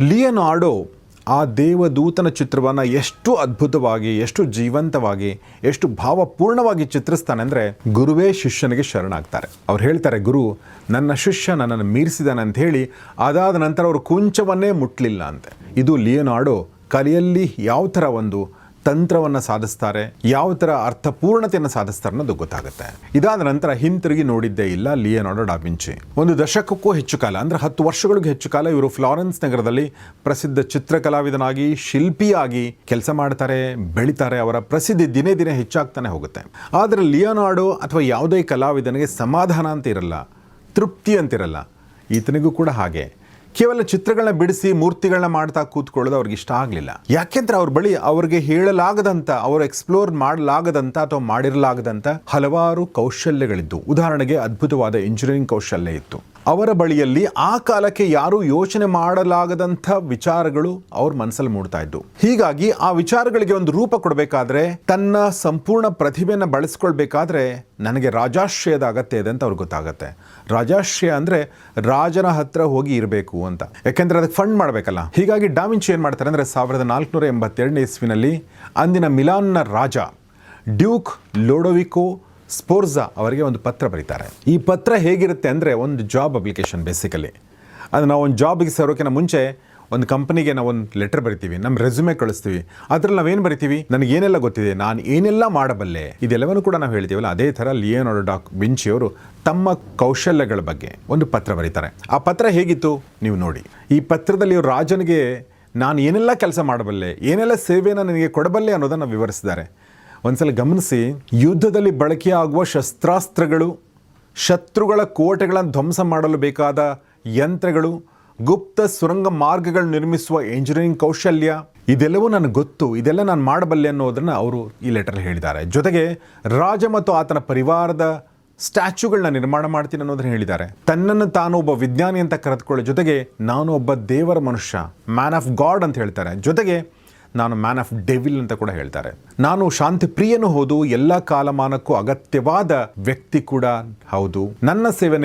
ಲಿಯೋನಾರ್ಡೋ ಆ ದೇವದೂತನ ಚಿತ್ರವನ್ನು ಎಷ್ಟು ಅದ್ಭುತವಾಗಿ, ಎಷ್ಟು ಜೀವಂತವಾಗಿ, ಎಷ್ಟು ಭಾವಪೂರ್ಣವಾಗಿ ಚಿತ್ರಿಸ್ತಾನೆ ಅಂದರೆ ಗುರುವೇ ಶಿಷ್ಯನಿಗೆ ಶರಣಾಗ್ತಾರೆ. ಅವ್ರು ಹೇಳ್ತಾರೆ, ಗುರು, ನನ್ನ ಶಿಷ್ಯ ನನ್ನನ್ನು ಮೀರಿಸಿದಾನೆ ಅಂತ ಹೇಳಿ, ಅದಾದ ನಂತರ ಅವರು ಕುಂಚವನ್ನೇ ಮುಟ್ಲಿಲ್ಲ ಅಂತೆ. ಇದು ಲಿಯೋನಾರ್ಡೋ ಕಲೆಯಲ್ಲಿ ಯಾವ ಥರ ಒಂದು ತಂತ್ರವನ್ನು ಸಾಧಿಸ್ತಾರೆ, ಯಾವ ಥರ ಅರ್ಥಪೂರ್ಣತೆಯನ್ನು ಸಾಧಿಸ್ತಾರೆ ಅನ್ನೋದು ಗೊತ್ತಾಗುತ್ತೆ. ಇದಾದ ನಂತರ ಹಿಂತಿರುಗಿ ನೋಡಿದ್ದೇ ಇಲ್ಲ ಲಿಯನಾರ್ಡೋ ಡಾವಿಂಚಿ ಒಂದು ದಶಕಕ್ಕೂ ಹೆಚ್ಚು ಕಾಲ, ಅಂದರೆ ಹತ್ತು ವರ್ಷಗಳಿಗೂ ಹೆಚ್ಚು ಕಾಲ ಇವರು ಫ್ಲಾರೆನ್ಸ್ ನಗರದಲ್ಲಿ ಪ್ರಸಿದ್ಧ ಚಿತ್ರಕಲಾವಿದನಾಗಿ, ಶಿಲ್ಪಿಯಾಗಿ ಕೆಲಸ ಮಾಡ್ತಾರೆ, ಬೆಳಿತಾರೆ, ಅವರ ಪ್ರಸಿದ್ಧಿ ದಿನೇ ದಿನೇ ಹೆಚ್ಚಾಗ್ತಾನೆ ಹೋಗುತ್ತೆ. ಆದರೆ ಲಿಯೋನಾರ್ಡೋ ಅಥವಾ ಯಾವುದೇ ಕಲಾವಿದನಿಗೆ ಸಮಾಧಾನ ಅಂತ ಇರಲ್ಲ, ತೃಪ್ತಿ ಅಂತಿರಲ್ಲ ಈತನಿಗೂ ಕೂಡ ಹಾಗೆ. ಕೇವಲ ಚಿತ್ರಗಳನ್ನ ಬಿಡಿಸಿ ಮೂರ್ತಿಗಳನ್ನ ಮಾಡ್ತಾ ಕೂತ್ಕೊಳ್ಳೋದು ಅವ್ರಿಗೆ ಇಷ್ಟ ಆಗಲಿಲ್ಲ. ಯಾಕೆಂದ್ರೆ ಅವ್ರ ಬಳಿ ಅವ್ರಿಗೆ ಹೇಳಲಾಗದಂತ, ಅವರು ಎಕ್ಸ್ಪ್ಲೋರ್ ಮಾಡಲಾಗದಂತ ಅಥವಾ ಮಾಡಿರಲಾಗದಂತ ಹಲವಾರು ಕೌಶಲ್ಯಗಳಿದ್ದು. ಉದಾಹರಣೆಗೆ ಅದ್ಭುತವಾದ ಇಂಜಿನಿಯರಿಂಗ್ ಕೌಶಲ್ಯ ಇತ್ತು. ಅವರ ಬಳಿಯಲ್ಲಿ ಆ ಕಾಲಕ್ಕೆ ಯಾರು ಯೋಚನೆ ಮಾಡಲಾಗದಂಥ ವಿಚಾರಗಳು ಅವ್ರ ಮನಸ್ಸಲ್ಲಿ ಮೂಡ್ತಾ ಇದ್ದು. ಹೀಗಾಗಿ ಆ ವಿಚಾರಗಳಿಗೆ ಒಂದು ರೂಪ ಕೊಡಬೇಕಾದ್ರೆ, ತನ್ನ ಸಂಪೂರ್ಣ ಪ್ರತಿಭೆಯನ್ನು ಬಳಸ್ಕೊಳ್ಬೇಕಾದ್ರೆ ನನಗೆ ರಾಜಾಶ್ರಯದ ಅಗತ್ಯ ಇದೆ ಅಂತ ಅವ್ರಿಗೆ ಗೊತ್ತಾಗತ್ತೆ. ರಾಜಾಶ್ರಯ ಅಂದ್ರೆ ರಾಜನ ಹತ್ರ ಹೋಗಿ ಇರಬೇಕು ಅಂತ. ಯಾಕೆಂದರೆ ಅದಕ್ಕೆ ಫಂಡ್ ಮಾಡಬೇಕಲ್ಲ. ಹೀಗಾಗಿ ಡಾಮಿಂಚಿ ಏನು ಮಾಡ್ತಾರೆ ಅಂದ್ರೆ ಸಾವಿರದ ನಾಲ್ಕುನೂರ ಎಂಬತ್ತೆರಡನೇ ಇಸ್ವಿನಲ್ಲಿ ಅಂದಿನ ಮಿಲಾನ್ನ ರಾಜ ಡ್ಯೂಕ್ ಲೋಡೋವಿಕೋ ಸ್ಪೋರ್ಜಾ ಅವರಿಗೆ ಒಂದು ಪತ್ರ ಬರೀತಾರೆ. ಈ ಪತ್ರ ಹೇಗಿರುತ್ತೆ ಅಂದರೆ ಒಂದು ಜಾಬ್ ಅಪ್ಲಿಕೇಶನ್ ಬೇಸಿಕಲಿ ಅದು ನಾವು ಒಂದು ಜಾಬಿಗೆ ಸೇರೋಕ್ಕಿಂತ ಮುಂಚೆ ಒಂದು ಕಂಪನಿಗೆ ನಾವು ಒಂದು ಲೆಟರ್ ಬರಿತೀವಿ, ನಮ್ಮ ರೆಸ್ಯೂಮೆ ಕಳಿಸ್ತೀವಿ. ಅದ್ರಲ್ಲಿ ನಾವೇನು ಬರಿತೀವಿ? ನನಗೆ ಏನೆಲ್ಲ ಗೊತ್ತಿದೆ? ನಾನು ಏನೆಲ್ಲ ಮಾಡಬಲ್ಲೆ? ಇದೆಲ್ಲವನ್ನು ಕೂಡ ನಾವು ಹೇಳ್ತೀವಲ್ಲ, ಅದೇ ಥರ ಲಿಯೋನಾರ್ಡೋ ಡಾಕ್ ವಿಂಚಿಯವರು ತಮ್ಮ ಕೌಶಲ್ಯಗಳ ಬಗ್ಗೆ ಒಂದು ಪತ್ರ ಬರೀತಾರೆ. ಆ ಪತ್ರ ಹೇಗಿತ್ತು? ನೀವು ನೋಡಿ. ಈ ಪತ್ರದಲ್ಲಿ ಇವರು ರಾಜನಿಗೆ, ನಾನು ಏನೆಲ್ಲ ಕೆಲಸ ಮಾಡಬಲ್ಲೆ? ಏನೆಲ್ಲ ಸೇವೆಯನ್ನು ನನಗೆ ಕೊಡಬಲ್ಲೆ ಅನ್ನೋದನ್ನು ವಿವರಿಸಿದ್ದಾರೆ. ಒಂದ್ಸಲ ಗಮನಿಸಿ, ಯುದ್ಧದಲ್ಲಿ ಬಳಕೆಯಾಗುವ ಶಸ್ತ್ರಾಸ್ತ್ರಗಳು, ಶತ್ರುಗಳ ಕೋಟೆಗಳನ್ನು ಧ್ವಂಸ ಮಾಡಲು ಬೇಕಾದ ಯಂತ್ರಗಳು ಗುಪ್ತ ಸುರಂಗ ಮಾರ್ಗಗಳು ನಿರ್ಮಿಸುವ ಇಂಜಿನಿಯರಿಂಗ್ ಕೌಶಲ್ಯ, ಇದೆಲ್ಲವೂ ನನಗೆ ಗೊತ್ತು. ಇದೆಲ್ಲ ನಾನು ಮಾಡಬಲ್ಲೆ ಅನ್ನೋದನ್ನು ಅವರು ಈ ಲೆಟರ್ ಹೇಳಿದ್ದಾರೆ. ಜೊತೆಗೆ ರಾಜ ಮತ್ತು ಆತನ ಪರಿವಾರದ ಸ್ಟ್ಯಾಚ್ಯೂಗಳನ್ನ ನಿರ್ಮಾಣ ಮಾಡ್ತೀನಿ ಅನ್ನೋದನ್ನ ಹೇಳಿದ್ದಾರೆ. ತನ್ನನ್ನು ತಾನು ಒಬ್ಬ ವಿಜ್ಞಾನಿ ಅಂತ ಕರೆದುಕೊಳ್ಳೋ ಜೊತೆಗೆ ನಾನು ಒಬ್ಬ ದೇವರ ಮನುಷ್ಯ ಮ್ಯಾನ್ ಆಫ್ ಗಾಡ್ ಅಂತ ಹೇಳ್ತಾರೆ. ಜೊತೆಗೆ ನಾನು ಮ್ಯಾನ್ ಆಫ್ ಡೆವಿಲ್ ಅಂತ ಕೂಡ ಹೇಳ್ತಾರೆ. ನಾನು ಶಾಂತಿ ಪ್ರಿಯನು ಹೌದು, ಎಲ್ಲ ಕಾಲಮಾನಕ್ಕೂ ಅಗತ್ಯವಾದ ವ್ಯಕ್ತಿ ಕೂಡ ಹೌದು. ನನ್ನ ಸೇವೆ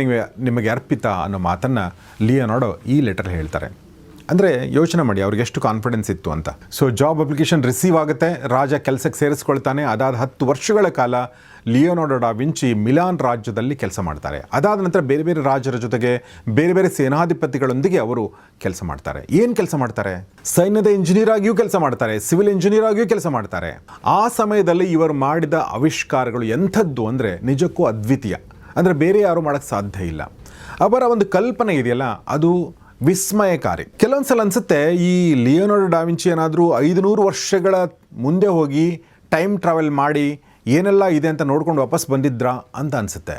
ನಿಮಗೆ ಅರ್ಪಿತ ಅನ್ನೋ ಮಾತನ್ನ ಲಿಯೋನಾಡೋ ಈ ಲೆಟರ್ ಹೇಳ್ತಾರೆ. ಅಂದರೆ ಯೋಚನೆ ಮಾಡಿ, ಅವ್ರಿಗೆ ಎಷ್ಟು ಕಾನ್ಫಿಡೆನ್ಸ್ ಇತ್ತು ಅಂತ. ಸೊ ಜಾಬ್ ಅಪ್ಲಿಕೇಶನ್ ರಿಸೀವ್ ಆಗುತ್ತೆ, ರಾಜ ಕೆಲಸಕ್ಕೆ ಸೇರಿಸ್ಕೊಳ್ತಾನೆ, ಅದಾದ ಹತ್ತು ವರ್ಷಗಳ ಕಾಲ ಲಿಯೋನಾರ್ಡೋ ಡಾ ವಿಂಚಿ ಮಿಲಾನ್ ರಾಜ್ಯದಲ್ಲಿ ಕೆಲಸ ಮಾಡ್ತಾರೆ. ಅದಾದ ನಂತರ ಬೇರೆ ಬೇರೆ ರಾಜರ ಜೊತೆಗೆ ಬೇರೆ ಬೇರೆ ಸೇನಾಧಿಪತಿಗಳೊಂದಿಗೆ ಅವರು ಕೆಲಸ ಮಾಡ್ತಾರೆ. ಏನು ಕೆಲಸ ಮಾಡ್ತಾರೆ? ಸೈನ್ಯದ ಇಂಜಿನಿಯರ್ ಆಗಿಯೂ ಕೆಲಸ ಮಾಡ್ತಾರೆ ಸಿವಿಲ್ ಇಂಜಿನಿಯರ್ ಆಗಿಯೂ ಕೆಲಸ ಮಾಡ್ತಾರೆ. ಆ ಸಮಯದಲ್ಲಿ ಇವರು ಮಾಡಿದ ಆವಿಷ್ಕಾರಗಳು ಎಂಥದ್ದು ಅಂದರೆ ನಿಜಕ್ಕೂ ಅದ್ವಿತೀಯ. ಅಂದರೆ ಬೇರೆ ಯಾರು ಮಾಡೋಕ್ಕೆ ಸಾಧ್ಯ ಇಲ್ಲ. ಅವರ ಒಂದು ಕಲ್ಪನೆ ಇದೆಯಲ್ಲ, ಅದು ವಿಸ್ಮಯಕಾರಿ. ಕೆಲವೊಂದು ಸಲ ಅನಿಸುತ್ತೆ, ಈ ಲಿಯೋನಾರ್ಡೋ ಡಾವಿಂಚಿ ಏನಾದರೂ ಐದುನೂರು ವರ್ಷಗಳ ಮುಂದೆ ಹೋಗಿ ಟೈಮ್ ಟ್ರಾವೆಲ್ ಮಾಡಿ ಏನೆಲ್ಲ ಇದೆ ಅಂತ ನೋಡ್ಕೊಂಡು ವಾಪಸ್ ಬಂದಿದ್ರಾ ಅಂತ ಅನಿಸುತ್ತೆ.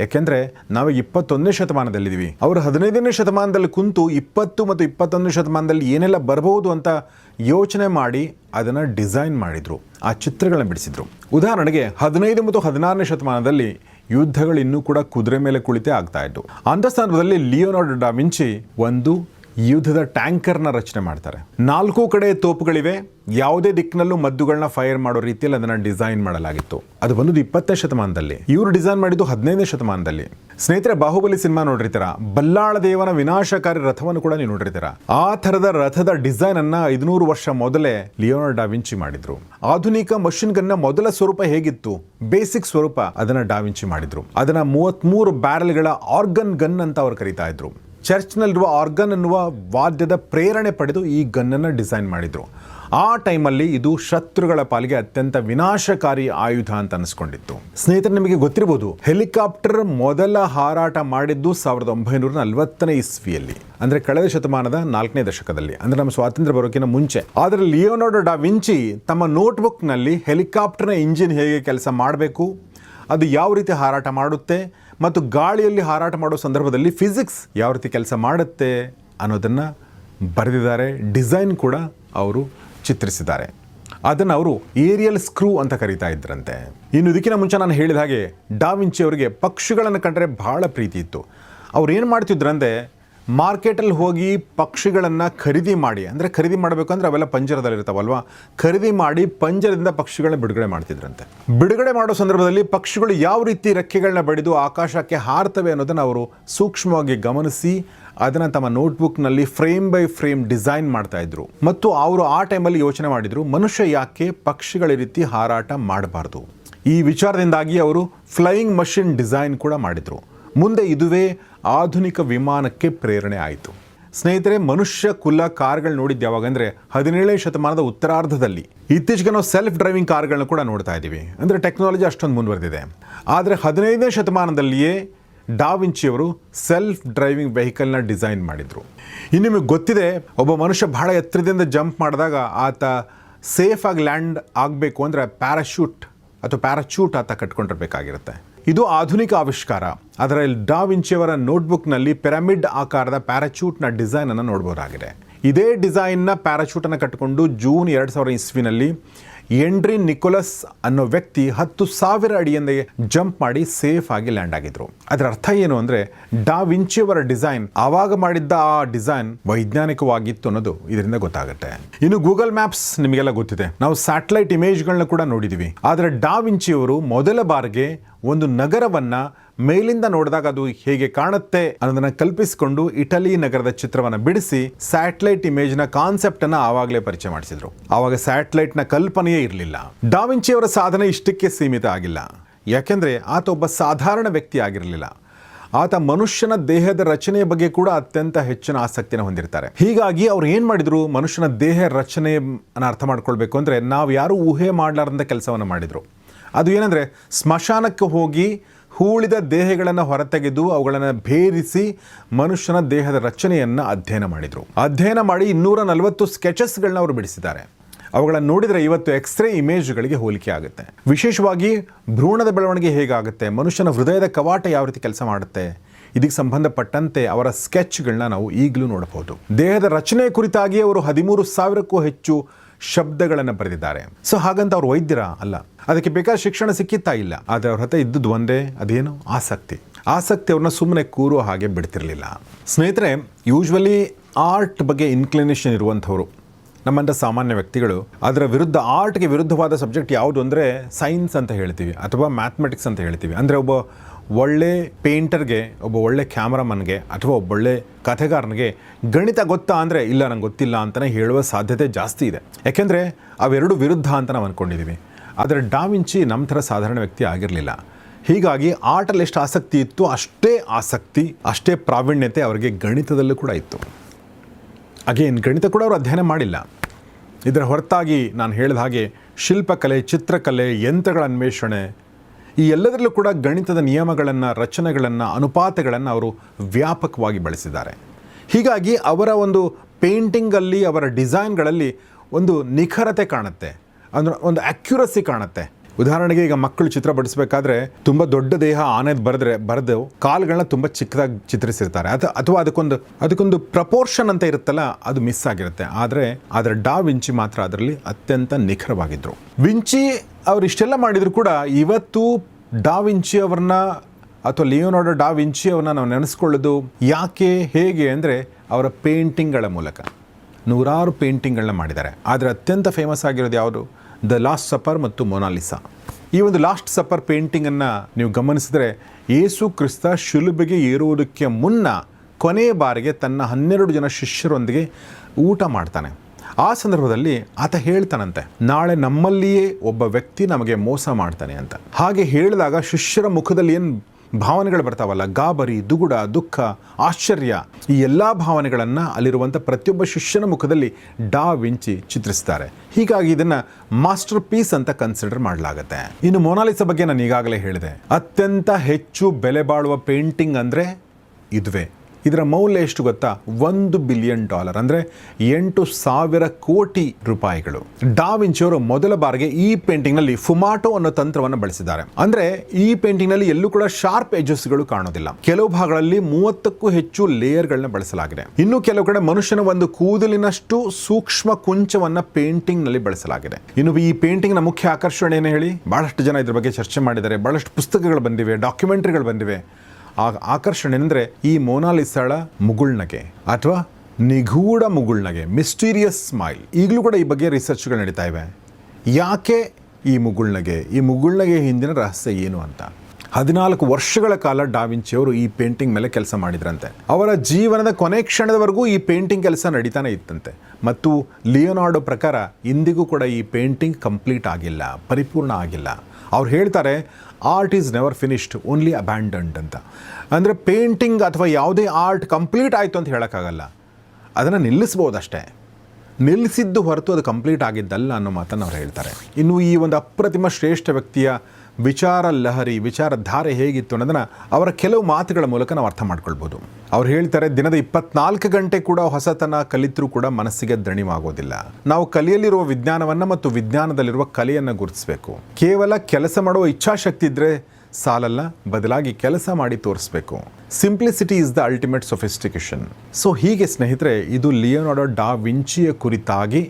ಯಾಕೆಂದರೆ ನಾವು ಇಪ್ಪತ್ತೊಂದನೇ ಶತಮಾನದಲ್ಲಿದ್ದೀವಿ. ಅವರು ಹದಿನೈದನೇ ಶತಮಾನದಲ್ಲಿ ಕುಂತು ಇಪ್ಪತ್ತು ಮತ್ತು ಇಪ್ಪತ್ತೊಂದನೇ ಶತಮಾನದಲ್ಲಿ ಏನೆಲ್ಲ ಬರಬಹುದು ಅಂತ ಯೋಚನೆ ಮಾಡಿ ಅದನ್ನು ಡಿಸೈನ್ ಮಾಡಿದರು. ಆ ಚಿತ್ರಗಳನ್ನ ಬಿಡಿಸಿದ್ರು. ಉದಾಹರಣೆಗೆ ಹದಿನೈದು ಮತ್ತು ಹದಿನಾರನೇ ಶತಮಾನದಲ್ಲಿ ಯುದ್ಧಗಳು ಇನ್ನೂ ಕೂಡ ಕುದುರೆ ಮೇಲೆ ಕುಳಿತೇ ಆಗ್ತಾ ಇತ್ತು ಅಂಥ ಸಂದರ್ಭದಲ್ಲಿ ಲಿಯೋನಾರ್ಡೋ ಡಾ ವಿಂಚಿ ಒಂದು ಯುದ್ಧದ ಟ್ಯಾಂಕರ್ನ ರಚನೆ ಮಾಡ್ತಾರೆ. ನಾಲ್ಕು ಕಡೆ ತೋಪುಗಳಿವೆ. ಯಾವುದೇ ದಿಕ್ಕಿನಲ್ಲೂ ಮದ್ದುಗಳನ್ನ ಫೈರ್ ಮಾಡೋ ರೀತಿಯಲ್ಲಿ ಅದನ್ನ ಡಿಸೈನ್ ಮಾಡಲಾಗಿತ್ತು. ಅದು ಬಂದು ಇಪ್ಪತ್ತನೇ ಶತಮಾನದಲ್ಲಿ. ಇವರು ಡಿಸೈನ್ ಮಾಡಿದ್ದು ಹದಿನೈದನೇ ಶತಮಾನದಲ್ಲಿ. ಸ್ನೇಹಿತರೆ, ಬಾಹುಬಲಿ ಸಿನಿಮಾ ನೋಡಿರ್ತೀರ? ಬಲ್ಲಾಳ ದೇವನ ವಿನಾಶಕಾರಿ ರಥವನ್ನು ಕೂಡ ನೀವು ನೋಡಿರ್ತೀರ? ಆ ಥರದ ರಥದ ಡಿಸೈನ್ ಅನ್ನ ಐದುನೂರು ವರ್ಷ ಮೊದಲೇ ಲಿಯೋನಾರ್ಡ್ ಡಾವಿಂಚಿ ಮಾಡಿದ್ರು. ಆಧುನಿಕ ಮಷಿನ್ ಗನ್ನ ಮೊದಲ ಸ್ವರೂಪ ಹೇಗಿತ್ತು? ಬೇಸಿಕ್ ಸ್ವರೂಪ ಅದನ್ನ ಡಾವಿಂಚಿ ಮಾಡಿದ್ರು. ಅದನ್ನ ಮೂವತ್ಮೂರು ಬ್ಯಾರಲ್ಗಳ ಆರ್ಗನ್ ಗನ್ ಅಂತ ಅವ್ರು ಕರೀತಾ ಇದ್ರು. ಚರ್ಚ್ನಲ್ಲಿರುವ ಆರ್ಗನ್ ಅನ್ನುವ ವಾದ್ಯದ ಪ್ರೇರಣೆ ಪಡೆದು ಈ ಗನ್ನನ್ನು ಡಿಸೈನ್ ಮಾಡಿದರು. ಆ ಟೈಮಲ್ಲಿ ಇದು ಶತ್ರುಗಳ ಪಾಲಿಗೆ ಅತ್ಯಂತ ವಿನಾಶಕಾರಿ ಆಯುಧ ಅಂತ ಅನಿಸ್ಕೊಂಡಿತ್ತು. ಸ್ನೇಹಿತರೆ, ನಿಮಗೆ ಗೊತ್ತಿರಬಹುದು ಹೆಲಿಕಾಪ್ಟರ್ ಮೊದಲ ಹಾರಾಟ ಮಾಡಿದ್ದು ಸಾವಿರದ ಒಂಬೈನೂರ ನಲವತ್ತನೇ ಇಸ್ವಿಯಲ್ಲಿ, ಅಂದ್ರೆ ಕಳೆದ ಶತಮಾನದ ನಾಲ್ಕನೇ ದಶಕದಲ್ಲಿ, ಅಂದ್ರೆ ನಮ್ಮ ಸ್ವಾತಂತ್ರ್ಯ ಬರೋಕಿನ ಮುಂಚೆ. ಆದರೆ ಲಿಯೋನಾರ್ಡೋ ಡಾ ವಿಂಚಿ ತಮ್ಮ ನೋಟ್ಬುಕ್ನಲ್ಲಿ ಹೆಲಿಕಾಪ್ಟರ್ನ ಇಂಜಿನ್ ಹೇಗೆ ಕೆಲಸ ಮಾಡಬೇಕು, ಅದು ಯಾವ ರೀತಿ ಹಾರಾಟ ಮಾಡುತ್ತೆ ಮತ್ತು ಗಾಳಿಯಲ್ಲಿ ಹಾರಾಟ ಮಾಡೋ ಸಂದರ್ಭದಲ್ಲಿ ಫಿಸಿಕ್ಸ್ ಯಾವ ರೀತಿ ಕೆಲಸ ಮಾಡುತ್ತೆ ಅನ್ನೋದನ್ನು ಬರೆದಿದ್ದಾರೆ. ಡಿಸೈನ್ ಕೂಡ ಅವರು ಚಿತ್ರಿಸಿದ್ದಾರೆ. ಅದನ್ನು ಅವರು ಏರಿಯಲ್ ಸ್ಕ್ರೂ ಅಂತ ಕರೀತಾ ಇದ್ರಂತೆ. ಇನ್ನು ಇದಕ್ಕಿಂತ ಮುಂಚೆ ನಾನು ಹೇಳಿದ ಹಾಗೆ ಡಾವಿಂಚಿ ಅವರಿಗೆ ಪಕ್ಷಿಗಳನ್ನು ಕಂಡರೆ ಬಹಳ ಪ್ರೀತಿ ಇತ್ತು. ಅವ್ರು ಏನು ಮಾಡ್ತಿದ್ರಂದ್ರೆ ಮಾರ್ಕೆಟಲ್ಲಿ ಹೋಗಿ ಪಕ್ಷಿಗಳನ್ನು ಖರೀದಿ ಮಾಡಿ, ಅಂದರೆ ಖರೀದಿ ಮಾಡಬೇಕು ಅಂದರೆ ಅವೆಲ್ಲ ಪಂಜರದಲ್ಲಿರ್ತಾವಲ್ವಾ? ಖರೀದಿ ಮಾಡಿ ಪಂಜರದಿಂದ ಪಕ್ಷಿಗಳನ್ನ ಬಿಡುಗಡೆ ಮಾಡ್ತಿದ್ರಂತೆ. ಬಿಡುಗಡೆ ಮಾಡೋ ಸಂದರ್ಭದಲ್ಲಿ ಪಕ್ಷಿಗಳು ಯಾವ ರೀತಿ ರೆಕ್ಕೆಗಳನ್ನ ಬಡಿದು ಆಕಾಶಕ್ಕೆ ಹಾರ್ತವೆ ಅನ್ನೋದನ್ನು ಅವರು ಸೂಕ್ಷ್ಮವಾಗಿ ಗಮನಿಸಿ, ಅದನ್ನು ತಮ್ಮ ನೋಟ್ಬುಕ್ನಲ್ಲಿ ಫ್ರೇಮ್ ಬೈ ಫ್ರೇಮ್ ಡಿಸೈನ್ ಮಾಡ್ತಾ ಇದ್ರು. ಮತ್ತು ಅವರು ಆ ಟೈಮಲ್ಲಿ ಯೋಚನೆ ಮಾಡಿದರು, ಮನುಷ್ಯ ಯಾಕೆ ಪಕ್ಷಿಗಳ ರೀತಿ ಹಾರಾಟ ಮಾಡಬಾರ್ದು? ಈ ವಿಚಾರದಿಂದಾಗಿ ಅವರು ಫ್ಲೈಯಿಂಗ್ ಮಷಿನ್ ಡಿಸೈನ್ ಕೂಡ ಮಾಡಿದರು. ಮುಂದೆ ಇದುವೇ ಆಧುನಿಕ ವಿಮಾನಕ್ಕೆ ಪ್ರೇರಣೆ ಆಯಿತು. ಸ್ನೇಹಿತರೆ, ಮನುಷ್ಯ ಕುಲ ಕಾರ್ಗಳು ನೋಡಿದ್ದು ಯಾವಾಗ ಅಂದರೆ ಹದಿನೇಳನೇ ಶತಮಾನದ ಉತ್ತರಾರ್ಧದಲ್ಲಿ. ಇತ್ತೀಚೆಗೆ ನಾವು ಸೆಲ್ಫ್ ಡ್ರೈವಿಂಗ್ ಕಾರ್ಗಳನ್ನ ಕೂಡ ನೋಡ್ತಾ ಇದ್ದೀವಿ. ಅಂದರೆ ಟೆಕ್ನಾಲಜಿ ಅಷ್ಟೊಂದು ಮುಂದುವರೆದಿದೆ. ಆದರೆ ಹದಿನೈದನೇ ಶತಮಾನದಲ್ಲಿಯೇ ಡಾವಿಂಚಿಯವರು ಸೆಲ್ಫ್ ಡ್ರೈವಿಂಗ್ ವೆಹಿಕಲ್ನ ಡಿಸೈನ್ ಮಾಡಿದರು. ಇನ್ನು ನಿಮಗೆ ಗೊತ್ತಿದೆ, ಒಬ್ಬ ಮನುಷ್ಯ ಬಹಳ ಎತ್ತರದಿಂದ ಜಂಪ್ ಮಾಡಿದಾಗ ಆತ ಸೇಫಾಗಿ ಲ್ಯಾಂಡ್ ಆಗಬೇಕು ಅಂದರೆ ಪ್ಯಾರಾಶೂಟ್ ಅಥವಾ ಪ್ಯಾರಾಚೂಟ್ ಆತ ಕಟ್ಕೊಂಡಿರ್ಬೇಕಾಗಿರುತ್ತೆ. ಇದು ಆಧುನಿಕ ಆವಿಷ್ಕಾರ. ಅದರಲ್ಲಿ ಡಾ ವಿಂಚಿಯವರ ನೋಟ್ಬುಕ್ನಲ್ಲಿ ಪಿರಮಿಡ್ ಆಕಾರದ ಪ್ಯಾರಾಚೂಟ್ನ ಡಿಸೈನನ್ನು ನೋಡ್ಬೋದಾಗಿದೆ. ಇದೇ ಡಿಸೈನ್ನ ಪ್ಯಾರಾಚೂಟನ್ನು ಕಟ್ಟಿಕೊಂಡು ಜೂನ್ ಎರಡು ಸಾವಿರ ಇಸ್ವಿನಲ್ಲಿ ಎಂಡ್ರಿ ನಿಕೋಲಸ್ ಅನ್ನೋ ವ್ಯಕ್ತಿ ಹತ್ತು ಸಾವಿರ ಅಡಿಯಿಂದ ಜಂಪ್ ಮಾಡಿ ಸೇಫ್ ಆಗಿ ಲ್ಯಾಂಡ್ ಆಗಿದ್ರು. ಅದರ ಅರ್ಥ ಏನು ಅಂದರೆ ಡಾ ವಿಂಚಿಯವರ ಡಿಸೈನ್ ಆವಾಗ ಮಾಡಿದ್ದ ಆ ಡಿಸೈನ್ ವೈಜ್ಞಾನಿಕವಾಗಿತ್ತು ಅನ್ನೋದು ಇದರಿಂದ ಗೊತ್ತಾಗುತ್ತೆ. ಇನ್ನು ಗೂಗಲ್ ಮ್ಯಾಪ್ಸ್ ನಿಮಗೆಲ್ಲ ಗೊತ್ತಿದೆ. ನಾವು ಸ್ಯಾಟಲೈಟ್ ಇಮೇಜ್ಗಳನ್ನ ಕೂಡ ನೋಡಿದೀವಿ. ಆದರೆ ಡಾ ವಿಂಚಿಯವರು ಮೊದಲ ಬಾರಿಗೆ ಒಂದು ನಗರವನ್ನ ಮೇಲಿಂದ ನೋಡಿದಾಗ ಅದು ಹೇಗೆ ಕಾಣುತ್ತೆ ಅನ್ನೋದನ್ನ ಕಲ್ಪಿಸಿಕೊಂಡು ಇಟಲಿ ನಗರದ ಚಿತ್ರವನ್ನು ಬಿಡಿಸಿ ಸ್ಯಾಟಲೈಟ್ ಇಮೇಜ್ನ ಕಾನ್ಸೆಪ್ಟ್ ಅನ್ನ ಆವಾಗಲೇ ಪರಿಚಯ ಮಾಡಿಸಿದ್ರು. ಆವಾಗ ಸ್ಯಾಟಲೈಟ್ನ ಕಲ್ಪನೆಯೇ ಇರಲಿಲ್ಲ. ಡಾವಿಂಚಿ ಅವರ ಸಾಧನೆ ಇಷ್ಟಕ್ಕೆ ಸೀಮಿತ ಆಗಿಲ್ಲ. ಯಾಕೆಂದ್ರೆ ಆತ ಒಬ್ಬ ಸಾಧಾರಣ ವ್ಯಕ್ತಿ ಆಗಿರಲಿಲ್ಲ. ಆತ ಮನುಷ್ಯನ ದೇಹದ ರಚನೆಯ ಬಗ್ಗೆ ಕೂಡ ಅತ್ಯಂತ ಹೆಚ್ಚಿನ ಆಸಕ್ತಿಯನ್ನು ಹೊಂದಿರ್ತಾರೆ. ಹೀಗಾಗಿ ಅವ್ರು ಏನು ಮಾಡಿದ್ರು? ಮನುಷ್ಯನ ದೇಹ ರಚನೆ ಅರ್ಥ ಮಾಡ್ಕೊಳ್ಬೇಕು ಅಂದರೆ ನಾವು ಯಾರು ಊಹೆ ಮಾಡಲಾರ್ದಂಥ ಕೆಲಸವನ್ನು ಮಾಡಿದರು. ಅದು ಏನಂದರೆ ಸ್ಮಶಾನಕ್ಕೆ ಹೋಗಿ ಹೂಳಿದ ದೇಹಗಳನ್ನು ಹೊರತೆಗೆದು ಅವುಗಳನ್ನು ಭೇರಿಸಿ ಮನುಷ್ಯನ ದೇಹದ ರಚನೆಯನ್ನು ಅಧ್ಯಯನ ಮಾಡಿದರು. ಅಧ್ಯಯನ ಮಾಡಿ ಇನ್ನೂರ ನಲವತ್ತು ಸ್ಕೆಚಸ್ಗಳನ್ನ ಅವರು ಬಿಡಿಸಿದ್ದಾರೆ. ಅವುಗಳನ್ನು ನೋಡಿದರೆ ಇವತ್ತು ಎಕ್ಸ್ರೇ ಇಮೇಜ್ಗಳಿಗೆ ಹೋಲಿಕೆ ಆಗುತ್ತೆ. ವಿಶೇಷವಾಗಿ ಭ್ರೂಣದ ಬೆಳವಣಿಗೆ ಹೇಗಾಗುತ್ತೆ? ಮನುಷ್ಯನ ಹೃದಯದ ಕವಾಟ ಯಾವ ರೀತಿ ಕೆಲಸ ಮಾಡುತ್ತೆ? ಇದಕ್ಕೆ ಸಂಬಂಧಪಟ್ಟಂತೆ ಅವರ ಸ್ಕೆಚ್ಗಳನ್ನ ನಾವು ಈಗಲೂ ನೋಡಬಹುದು. ದೇಹದ ರಚನೆ ಕುರಿತಾಗಿ ಅವರು ಹದಿಮೂರು ಸಾವಿರಕ್ಕೂ ಹೆಚ್ಚು ಶಬ್ದಗಳನ್ನು ಬರೆದಿದ್ದಾರೆ. ಸೊ ಹಾಗಂತ ಅವ್ರು ವೈದ್ಯರ ಅಲ್ಲ. ಅದಕ್ಕೆ ಬೇಕಾದ ಶಿಕ್ಷಣ ಸಿಕ್ಕಿತ್ತಾ ಇಲ್ಲ. ಆದರೆ ಅವ್ರ ಹತ್ರ ಇದ್ದದ್ದು ಒಂದೇ, ಅದೇನು? ಆಸಕ್ತಿ. ಆಸಕ್ತಿ ಅವ್ರನ್ನ ಸುಮ್ಮನೆ ಕೂರೋ ಹಾಗೆ ಬಿಡ್ತಿರಲಿಲ್ಲ. ಸ್ನೇಹಿತರೆ ಯೂಶ್ವಲಿ ಆರ್ಟ್ ಬಗ್ಗೆ ಇನ್ಕ್ಲಿನೇಷನ್ ಇರುವಂಥವ್ರು ನಮ್ಮಂಥ ಸಾಮಾನ್ಯ ವ್ಯಕ್ತಿಗಳು, ಅದರ ವಿರುದ್ಧ ಆರ್ಟ್ಗೆ ವಿರುದ್ಧವಾದ ಸಬ್ಜೆಕ್ಟ್ ಯಾವುದು ಅಂದರೆ ಸೈನ್ಸ್ ಅಂತ ಹೇಳ್ತೀವಿ, ಅಥವಾ ಮ್ಯಾಥಮೆಟಿಕ್ಸ್ ಅಂತ ಹೇಳ್ತೀವಿ. ಅಂದರೆ ಒಬ್ಬ ಒಳ್ಳೆ ಪೇಂಟರ್ಗೆ, ಒಬ್ಬ ಒಳ್ಳೆ ಕ್ಯಾಮ್ರಾಮನ್ಗೆ ಅಥವಾ ಒಬ್ಬ ಒಳ್ಳೆ ಕಥೆಗಾರನಿಗೆ ಗಣಿತ ಗೊತ್ತಾ ಅಂದರೆ, ಇಲ್ಲ ನಂಗೆ ಗೊತ್ತಿಲ್ಲ ಅಂತಲೇ ಹೇಳುವ ಸಾಧ್ಯತೆ ಜಾಸ್ತಿ ಇದೆ. ಯಾಕೆಂದರೆ, ಅವೆರಡು ವಿರುದ್ಧ ಅಂತ ನಾವು ಅಂದ್ಕೊಂಡಿದ್ದೀವಿ ಆದರೆ ಡಾವಿಂಚಿ ನಮ್ಮ ಥರ ಸಾಧಾರಣ ವ್ಯಕ್ತಿ ಆಗಿರಲಿಲ್ಲ. ಹೀಗಾಗಿ ಆಟಲ್ಲಿ ಎಷ್ಟು ಆಸಕ್ತಿ ಇತ್ತು ಅಷ್ಟೇ ಆಸಕ್ತಿ, ಅಷ್ಟೇ ಪ್ರಾವೀಣ್ಯತೆ ಅವರಿಗೆ ಗಣಿತದಲ್ಲೂ ಕೂಡ ಇತ್ತು. ಅಗೇನ್, ಗಣಿತ ಕೂಡ ಅವರು ಅಧ್ಯಯನ ಮಾಡಿಲ್ಲ. ಇದರ ಹೊರತಾಗಿ ನಾನು ಹೇಳಿದ ಹಾಗೆ ಶಿಲ್ಪಕಲೆ, ಚಿತ್ರಕಲೆ, ಯಂತ್ರಗಳ ಅನ್ವೇಷಣೆ ಈ ಎಲ್ಲದರಲ್ಲೂ ಕೂಡ ಗಣಿತದ ನಿಯಮಗಳನ್ನು, ರಚನೆಗಳನ್ನು, ಅನುಪಾತಗಳನ್ನು ಅವರು ವ್ಯಾಪಕವಾಗಿ ಬಳಸಿದ್ದಾರೆ. ಹೀಗಾಗಿ ಅವರ ಒಂದು ಪೇಂಟಿಂಗಲ್ಲಿ, ಅವರ ಡಿಸೈನ್ಗಳಲ್ಲಿ ಒಂದು ನಿಖರತೆ ಕಾಣುತ್ತೆ. ಅಂದರೆ ಒಂದು ಅಕ್ಯುರಸಿ ಕಾಣುತ್ತೆ. ಉದಾಹರಣೆಗೆ ಈಗ ಮಕ್ಕಳು ಚಿತ್ರ ಬಿಡಿಸ್ಬೇಕಾದ್ರೆ ತುಂಬ ದೊಡ್ಡ ದೇಹ ಆನೆದು ಬರೆದ್ರೆ, ಬರೆದು ಕಾಲುಗಳನ್ನ ತುಂಬ ಚಿಕ್ಕದಾಗಿ ಚಿತ್ರಿಸಿರ್ತಾರೆ. ಅಥವಾ ಅಥವಾ ಅದಕ್ಕೊಂದು ಅದಕ್ಕೊಂದು ಪ್ರಪೋರ್ಷನ್ ಅಂತ ಇರುತ್ತಲ್ಲ, ಅದು ಮಿಸ್ ಆಗಿರುತ್ತೆ. ಆದರೆ ಆದರೆ ಡಾ ವಿಂಚಿ ಮಾತ್ರ ಅದರಲ್ಲಿ ಅತ್ಯಂತ ನಿಖರವಾಗಿದ್ದರು ವಿಂಚಿ ಅವ್ರು ಇಷ್ಟೆಲ್ಲ ಮಾಡಿದರೂ ಕೂಡ ಇವತ್ತು ಡಾ ವಿಂಚಿ ಅವ್ರನ್ನ ಅಥವಾ ಲಿಯೋನಾರ್ಡೋ ಡಾ ವಿಂಚಿ ಅವ್ರನ್ನ ನಾವು ನೆನೆಸ್ಕೊಳ್ಳೋದು ಯಾಕೆ, ಹೇಗೆ ಅಂದರೆ ಅವರ ಪೇಂಟಿಂಗ್ಗಳ ಮೂಲಕ. ನೂರಾರು ಪೇಂಟಿಂಗ್ಗಳನ್ನ ಮಾಡಿದ್ದಾರೆ. ಆದರೆ ಅತ್ಯಂತ ಫೇಮಸ್ ಆಗಿರೋದು ಯಾವುದು? ದ ಲಾಸ್ಟ್ ಸಪರ್ ಮತ್ತು ಮೊನಾಲಿಸಾ ಈ ಒಂದು ಲಾಸ್ಟ್ ಸಪರ್ ಪೇಂಟಿಂಗನ್ನು ನೀವು ಗಮನಿಸಿದರೆ ಯೇಸು ಕ್ರಿಸ್ತ ಶಿಲುಬೆಗೆ ಏರುವುದಕ್ಕೆ ಮುನ್ನ ಕೊನೆಯ ಬಾರಿಗೆ ತನ್ನ ಹನ್ನೆರಡು ಜನ ಶಿಷ್ಯರೊಂದಿಗೆ ಊಟ ಮಾಡ್ತಾನೆ. ಆ ಸಂದರ್ಭದಲ್ಲಿ ಆತ ಹೇಳ್ತಾನಂತೆ, ನಾಳೆ ನಮ್ಮಲ್ಲಿಯೇ ಒಬ್ಬ ವ್ಯಕ್ತಿ ನಮಗೆ ಮೋಸ ಮಾಡ್ತಾನೆ ಅಂತ. ಹಾಗೆ ಹೇಳಿದಾಗ ಶಿಷ್ಯರ ಮುಖದಲ್ಲಿ ಏನು ಭಾವನೆಗಳು ಬರ್ತಾವಲ್ಲ? ಗಾಬರಿ, ದುಗುಡ, ದುಃಖ, ಆಶ್ಚರ್ಯ, ಈ ಎಲ್ಲ ಭಾವನೆಗಳನ್ನು ಅಲ್ಲಿರುವಂಥ ಪ್ರತಿಯೊಬ್ಬ ಶಿಷ್ಯನ ಮುಖದಲ್ಲಿ ಡಾ ವಿಂಚಿ ಚಿತ್ರಿಸ್ತಾರೆ. ಹೀಗಾಗಿ ಇದನ್ನು ಮಾಸ್ಟರ್ ಪೀಸ್ ಅಂತ ಕನ್ಸಿಡರ್ ಮಾಡಲಾಗುತ್ತೆ. ಇನ್ನು ಮೊನಾಲಿಸ ಬಗ್ಗೆ ನಾನು ಈಗಾಗಲೇ ಹೇಳಿದೆ. ಅತ್ಯಂತ ಹೆಚ್ಚು ಬೆಲೆ ಬಾಳುವ ಪೇಂಟಿಂಗ್ ಅಂದರೆ ಇದುವೇ. ಇದರ ಮೌಲ್ಯ ಎಷ್ಟು ಗೊತ್ತಾ? ಒಂದು ಬಿಲಿಯನ್ ಡಾಲರ್. ಅಂದರೆ ಎಂಟು ಸಾವಿರ ಕೋಟಿ ರೂಪಾಯಿಗಳು. ಡಾವಿಂಚಿ ಅವರು ಮೊದಲ ಬಾರಿಗೆ ಈ ಪೇಂಟಿಂಗ್ನಲ್ಲಿ ಫುಮಾಟೋ ಅನ್ನೋ ತಂತ್ರವನ್ನು ಬಳಸಿದ್ದಾರೆ. ಅಂದರೆ ಈ ಪೇಂಟಿಂಗ್ನಲ್ಲಿ ಎಲ್ಲೂ ಕೂಡ ಶಾರ್ಪ್ ಎಜಸ್ಗಳು ಕಾಣೋದಿಲ್ಲ. ಕೆಲವು ಭಾಗಗಳಲ್ಲಿ ಮೂವತ್ತಕ್ಕೂ ಹೆಚ್ಚು ಲೇಯರ್ಗಳನ್ನ ಬಳಸಲಾಗಿದೆ. ಇನ್ನು ಕೆಲವು ಕಡೆ ಮನುಷ್ಯನ ಒಂದು ಕೂದಲಿನಷ್ಟು ಸೂಕ್ಷ್ಮ ಕುಂಚವನ್ನ ಪೇಂಟಿಂಗ್ನಲ್ಲಿ ಬಳಸಲಾಗಿದೆ. ಇನ್ನು ಈ ಪೇಂಟಿಂಗ್ನ ಮುಖ್ಯ ಆಕರ್ಷಣೆ ಏನು ಹೇಳಿ? ಬಹಳಷ್ಟು ಜನ ಇದ್ರ ಬಗ್ಗೆ ಚರ್ಚೆ ಮಾಡಿದ್ದಾರೆ. ಬಹಳಷ್ಟು ಪುಸ್ತಕಗಳು ಬಂದಿವೆ, ಡಾಕ್ಯುಮೆಂಟ್ರಿಗಳು ಬಂದಿವೆ. ಆ ಆಕರ್ಷಣೆ ಅಂದರೆ ಈ ಮೋನಾಲಿಸಾಳ ಮುಗುಳ್ನಗೆ ಅಥವಾ ನಿಗೂಢ ಮುಗುಳ್ನಗೆ ಮಿಸ್ಟೀರಿಯಸ್ ಸ್ಮೈಲ್ ಈಗಲೂ ಕೂಡ ಈ ಬಗ್ಗೆ ರಿಸರ್ಚ್ಗಳು ನಡೀತಾ ಇವೆ. ಯಾಕೆ ಈ ಮುಗುಳ್ನಗೆ? ಈ ಮುಗುಳ್ನಗೆ ಹಿಂದಿನ ರಹಸ್ಯ ಏನು ಅಂತ? ಹದಿನಾಲ್ಕು ವರ್ಷಗಳ ಕಾಲ ಡಾವಿಂಚಿಯವರು ಈ ಪೇಂಟಿಂಗ್ ಮೇಲೆ ಕೆಲಸ ಮಾಡಿದ್ರಂತೆ. ಅವರ ಜೀವನದ ಕೊನೆ ಕ್ಷಣದವರೆಗೂ ಈ ಪೇಂಟಿಂಗ್ ಕೆಲಸ ನಡೀತಾನೆ ಇತ್ತಂತೆ. ಮತ್ತು ಲಿಯೋನಾರ್ಡೋ ಪ್ರಕಾರ ಇಂದಿಗೂ ಕೂಡ ಈ ಪೇಂಟಿಂಗ್ ಕಂಪ್ಲೀಟ್ ಆಗಿಲ್ಲ, ಪರಿಪೂರ್ಣ ಆಗಿಲ್ಲ. ಅವ್ರು ಹೇಳ್ತಾರೆ art is never finished only abandoned ಅಂತ. ಅಂದರೆ ಪೇಂಟಿಂಗ್ ಅಥವಾ ಯಾವುದೇ ಆರ್ಟ್ ಕಂಪ್ಲೀಟ್ ಆಯಿತು ಅಂತ ಹೇಳೋಕ್ಕಾಗಲ್ಲ. ಅದನ್ನು ನಿಲ್ಲಿಸ್ಬೋದಷ್ಟೇ. ನಿಲ್ಲಿಸಿದ್ದು ಹೊರತು ಅದು ಕಂಪ್ಲೀಟ್ ಆಗಿದ್ದಲ್ಲ ಅನ್ನೋ ಮಾತನ್ನು ಅವ್ರು ಹೇಳ್ತಾರೆ. ಇನ್ನು ಈ ಒಂದು ಅಪ್ರತಿಮ ಶ್ರೇಷ್ಠ ವ್ಯಕ್ತಿಯ ವಿಚಾರ ಲಹರಿ ವಿಚಾರಧಾರೆ ಹೇಗಿತ್ತು ಅನ್ನೋದನ್ನು ಅವರ ಕೆಲವು ಮಾತುಗಳ ಮೂಲಕ ನಾವು ಅರ್ಥ ಮಾಡ್ಕೊಳ್ಬೋದು. ಅವ್ರು ಹೇಳ್ತಾರೆ, ದಿನದ ಇಪ್ಪತ್ನಾಲ್ಕು ಗಂಟೆ ಕೂಡ ಹೊಸತನ ಕಲಿತರೂ ಕೂಡ ಮನಸ್ಸಿಗೆ ದಣಿವಾಗೋದಿಲ್ಲ. ನಾವು ಕಲಿಯಲಿರುವ ವಿಜ್ಞಾನವನ್ನು ಮತ್ತು ವಿಜ್ಞಾನದಲ್ಲಿರುವ ಕಲೆಯನ್ನು ಗುರುತಿಸಬೇಕು. ಕೇವಲ ಕೆಲಸ ಮಾಡುವ ಇಚ್ಛಾಶಕ್ತಿ ಇದ್ದರೆ ಸಾಲಲ್ಲ, ಬದಲಾಗಿ ಕೆಲಸ ಮಾಡಿ ತೋರಿಸ್ಬೇಕು. Simplicity is the ultimate sophistication so ಹೀಗೆ ಸ್ನೇಹಿತರೆ, ಇದು ಲಿಯೋನಾಡೋ ಡಾ ವಿಂಚಿಯ ಕುರಿತಾಗಿ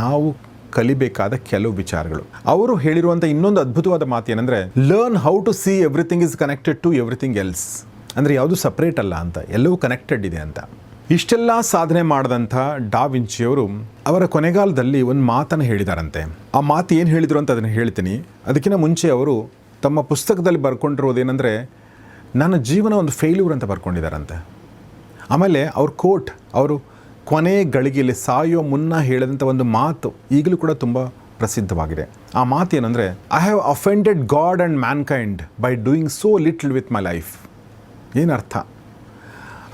ನಾವು ಕಲಿಬೇಕಾದ ಕೆಲವು ವಿಚಾರಗಳು. ಅವರು ಹೇಳಿರುವಂಥ ಇನ್ನೊಂದು ಅದ್ಭುತವಾದ ಮಾತು ಏನಂದರೆ learn how to see everything is connected to everything else ಅಂದರೆ ಯಾವುದು ಸಪ್ರೇಟ್ ಅಲ್ಲ ಅಂತ, ಎಲ್ಲವೂ ಕನೆಕ್ಟೆಡ್ ಇದೆ ಅಂತ. ಇಷ್ಟೆಲ್ಲ ಸಾಧನೆ ಮಾಡಿದಂಥ ಡಾ ವಿಂಚಿಯವರು ಅವರ ಕೊನೆಗಾಲದಲ್ಲಿ ಒಂದು ಮಾತನ್ನು ಹೇಳಿದಾರಂತೆ. ಆ ಮಾತು ಏನು ಹೇಳಿದರು ಅಂತ ಅದನ್ನು ಹೇಳ್ತೀನಿ. ಅದಕ್ಕಿಂತ ಮುಂಚೆ ಅವರು ತಮ್ಮ ಪುಸ್ತಕದಲ್ಲಿ ಬರ್ಕೊಂಡಿರೋದೇನೆಂದರೆ ನನ್ನ ಜೀವನ ಒಂದು ಫೇಲ್ಯೂರ್ ಅಂತ ಬರ್ಕೊಂಡಿದ್ದಾರಂತೆ ಆಮೇಲೆ ಅವ್ರ ಕೋಟ್ ಅವರು ಕೊನೆ ಗಳಿಗೆಯಲ್ಲಿ ಸಾಯೋ ಮುನ್ನ ಹೇಳಿದಂಥ ಒಂದು ಮಾತು ಈಗಲೂ ಕೂಡ ತುಂಬ ಪ್ರಸಿದ್ಧವಾಗಿದೆ. ಆ ಮಾತು ಏನಂದರೆ I have offended God and mankind by doing so little with my life ಏನು ಅರ್ಥ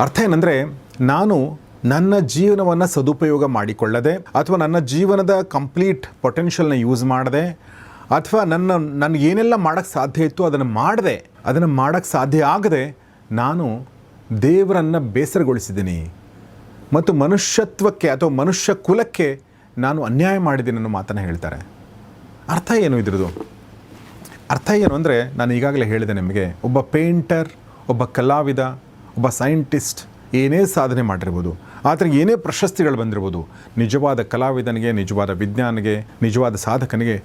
ಅರ್ಥ ಏನಂದರೆ, ನಾನು ನನ್ನ ಜೀವನವನ್ನು ಸದುಪಯೋಗ ಮಾಡಿಕೊಳ್ಳದೆ, ಅಥವಾ ನನ್ನ ಜೀವನದ ಕಂಪ್ಲೀಟ್ ಪೊಟೆನ್ಷಿಯಲ್ನ ಯೂಸ್ ಮಾಡದೆ, ಅಥವಾ ನನ್ನ, ನನಗೆ ಏನೆಲ್ಲ ಮಾಡೋಕ್ಕೆ ಸಾಧ್ಯ ಇತ್ತು ಅದನ್ನು ಮಾಡದೆ, ಅದನ್ನು ಮಾಡೋಕ್ಕೆ ಸಾಧ್ಯ ಆಗದೆ, ನಾನು ದೇವರನ್ನು ಬೇಸರಗೊಳಿಸಿದ್ದೀನಿ. ಮತ್ತು ಮನುಷ್ಯತ್ವಕ್ಕೆ ಅಥವಾ ಮನುಷ್ಯ ಕುಲಕ್ಕೆ ನಾನು ಅನ್ಯಾಯ ಮಾಡಿದ್ದೀನಿ ಅನ್ನೋ ಮಾತನ್ನು ಹೇಳ್ತಾರೆ. ಅರ್ಥ ಏನು ಇದ್ರದ್ದು? ಅರ್ಥ ಏನು ಅಂದರೆ ನಾನು ಈಗಾಗಲೇ ಹೇಳಿದೆ ನಿಮಗೆ, ಒಬ್ಬ ಪೇಂಟರ್, ಒಬ್ಬ ಕಲಾವಿದ, ಒಬ್ಬ ಸೈಂಟಿಸ್ಟ್ ಏನೇ ಸಾಧನೆ ಮಾಡಿರ್ಬೋದು ಆತನಿಗೆ ಏನೇ ಪ್ರಶಸ್ತಿಗಳು ಬಂದಿರ್ಬೋದು, ನಿಜವಾದ ಕಲಾವಿದನಿಗೆ, ನಿಜವಾದ ವಿಜ್ಞಾನಿಗೆ, ನಿಜವಾದ ಸಾಧಕನಿಗೆ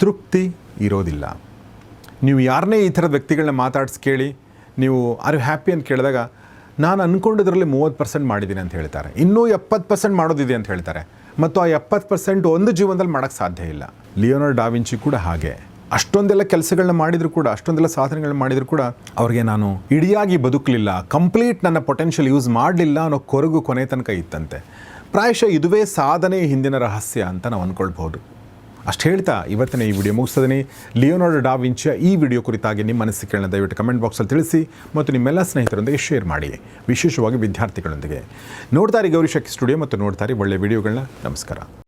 ತೃಪ್ತಿ ಇರೋದಿಲ್ಲ. ನೀವು ಯಾರನ್ನೇ ಈ ಥರದ ವ್ಯಕ್ತಿಗಳನ್ನ ಮಾತಾಡಿಸಿ ಕೇಳಿ, ನೀವು ಆರ್ ಯು ಹ್ಯಾಪಿ ಅಂತ ಕೇಳಿದಾಗ ನಾನು ಅಂದ್ಕೊಂಡಿದ್ರಲ್ಲಿ ಮೂವತ್ತು ಪರ್ಸೆಂಟ್ ಮಾಡಿದ್ದೀನಿ ಅಂತ ಹೇಳ್ತಾರೆ. ಇನ್ನೂ ಎಪ್ಪತ್ತು ಪರ್ಸೆಂಟ್ ಮಾಡೋದಿದೆ ಅಂತ ಹೇಳ್ತಾರೆ. ಮತ್ತು ಆ ಎಪ್ಪತ್ತು ಪರ್ಸೆಂಟ್ ಒಂದು ಜೀವನದಲ್ಲಿ ಮಾಡೋಕ್ಕೆ ಸಾಧ್ಯ ಇಲ್ಲ. ಲಿಯೋನರ್ ಡಾವಿಂಚಿ ಕೂಡ ಹಾಗೆ. ಅಷ್ಟೊಂದೆಲ್ಲ ಕೆಲಸಗಳನ್ನ ಮಾಡಿದರೂ ಕೂಡ, ಅಷ್ಟೊಂದೆಲ್ಲ ಸಾಧನೆಗಳನ್ನ ಮಾಡಿದರೂ ಕೂಡ ಅವ್ರಿಗೆ ನಾನು ಇಡಿಯಾಗಿ ಬದುಕಲಿಲ್ಲ. ಕಂಪ್ಲೀಟ್ ನನ್ನ ಪೊಟೆನ್ಷಿಯಲ್ ಯೂಸ್ ಮಾಡಲಿಲ್ಲ ಅನ್ನೋ ಕೊರಗು ಕೊನೆ ತನಕ ಇತ್ತಂತೆ. ಪ್ರಾಯಶಃ ಇದುವೇ ಸಾಧನೆ ಹಿಂದಿನ ರಹಸ್ಯ ಅಂತ ನಾವು ಅಂದ್ಕೊಳ್ಬೋದು ಅಷ್ಟು ಹೇಳ್ತಾ ಇವತ್ತಿನ ಈ ವಿಡಿಯೋ ಮುಗಿಸ್ತದೀನಿ ಲಿಯೋನಾರ್ಡೋ ಡಾ ವಿಂಚಿಯ ಈ ವಿಡಿಯೋ ಕುರಿತಾಗಿ ನಿಮ್ಮ ಅನಿಸಿಕೆಗಳನ್ನ ದಯವಿಟ್ಟು ಕಮೆಂಟ್ ಬಾಕ್ಸಲ್ಲಿ ತಿಳಿಸಿ ಮತ್ತು ನಿಮ್ಮೆಲ್ಲ ಸ್ನೇಹಿತರೊಂದಿಗೆ ಶೇರ್ ಮಾಡಿ. ವಿಶೇಷವಾಗಿ ವಿದ್ಯಾರ್ಥಿಗಳೊಂದಿಗೆ. ನೋಡ್ತಾರೆ ಗೌರಿ ಸ್ಟುಡಿಯೋ ಮತ್ತು ನೋಡ್ತಾರೆ ಒಳ್ಳೆ ವಿಡಿಯೋಗಳನ್ನ. ನಮಸ್ಕಾರ.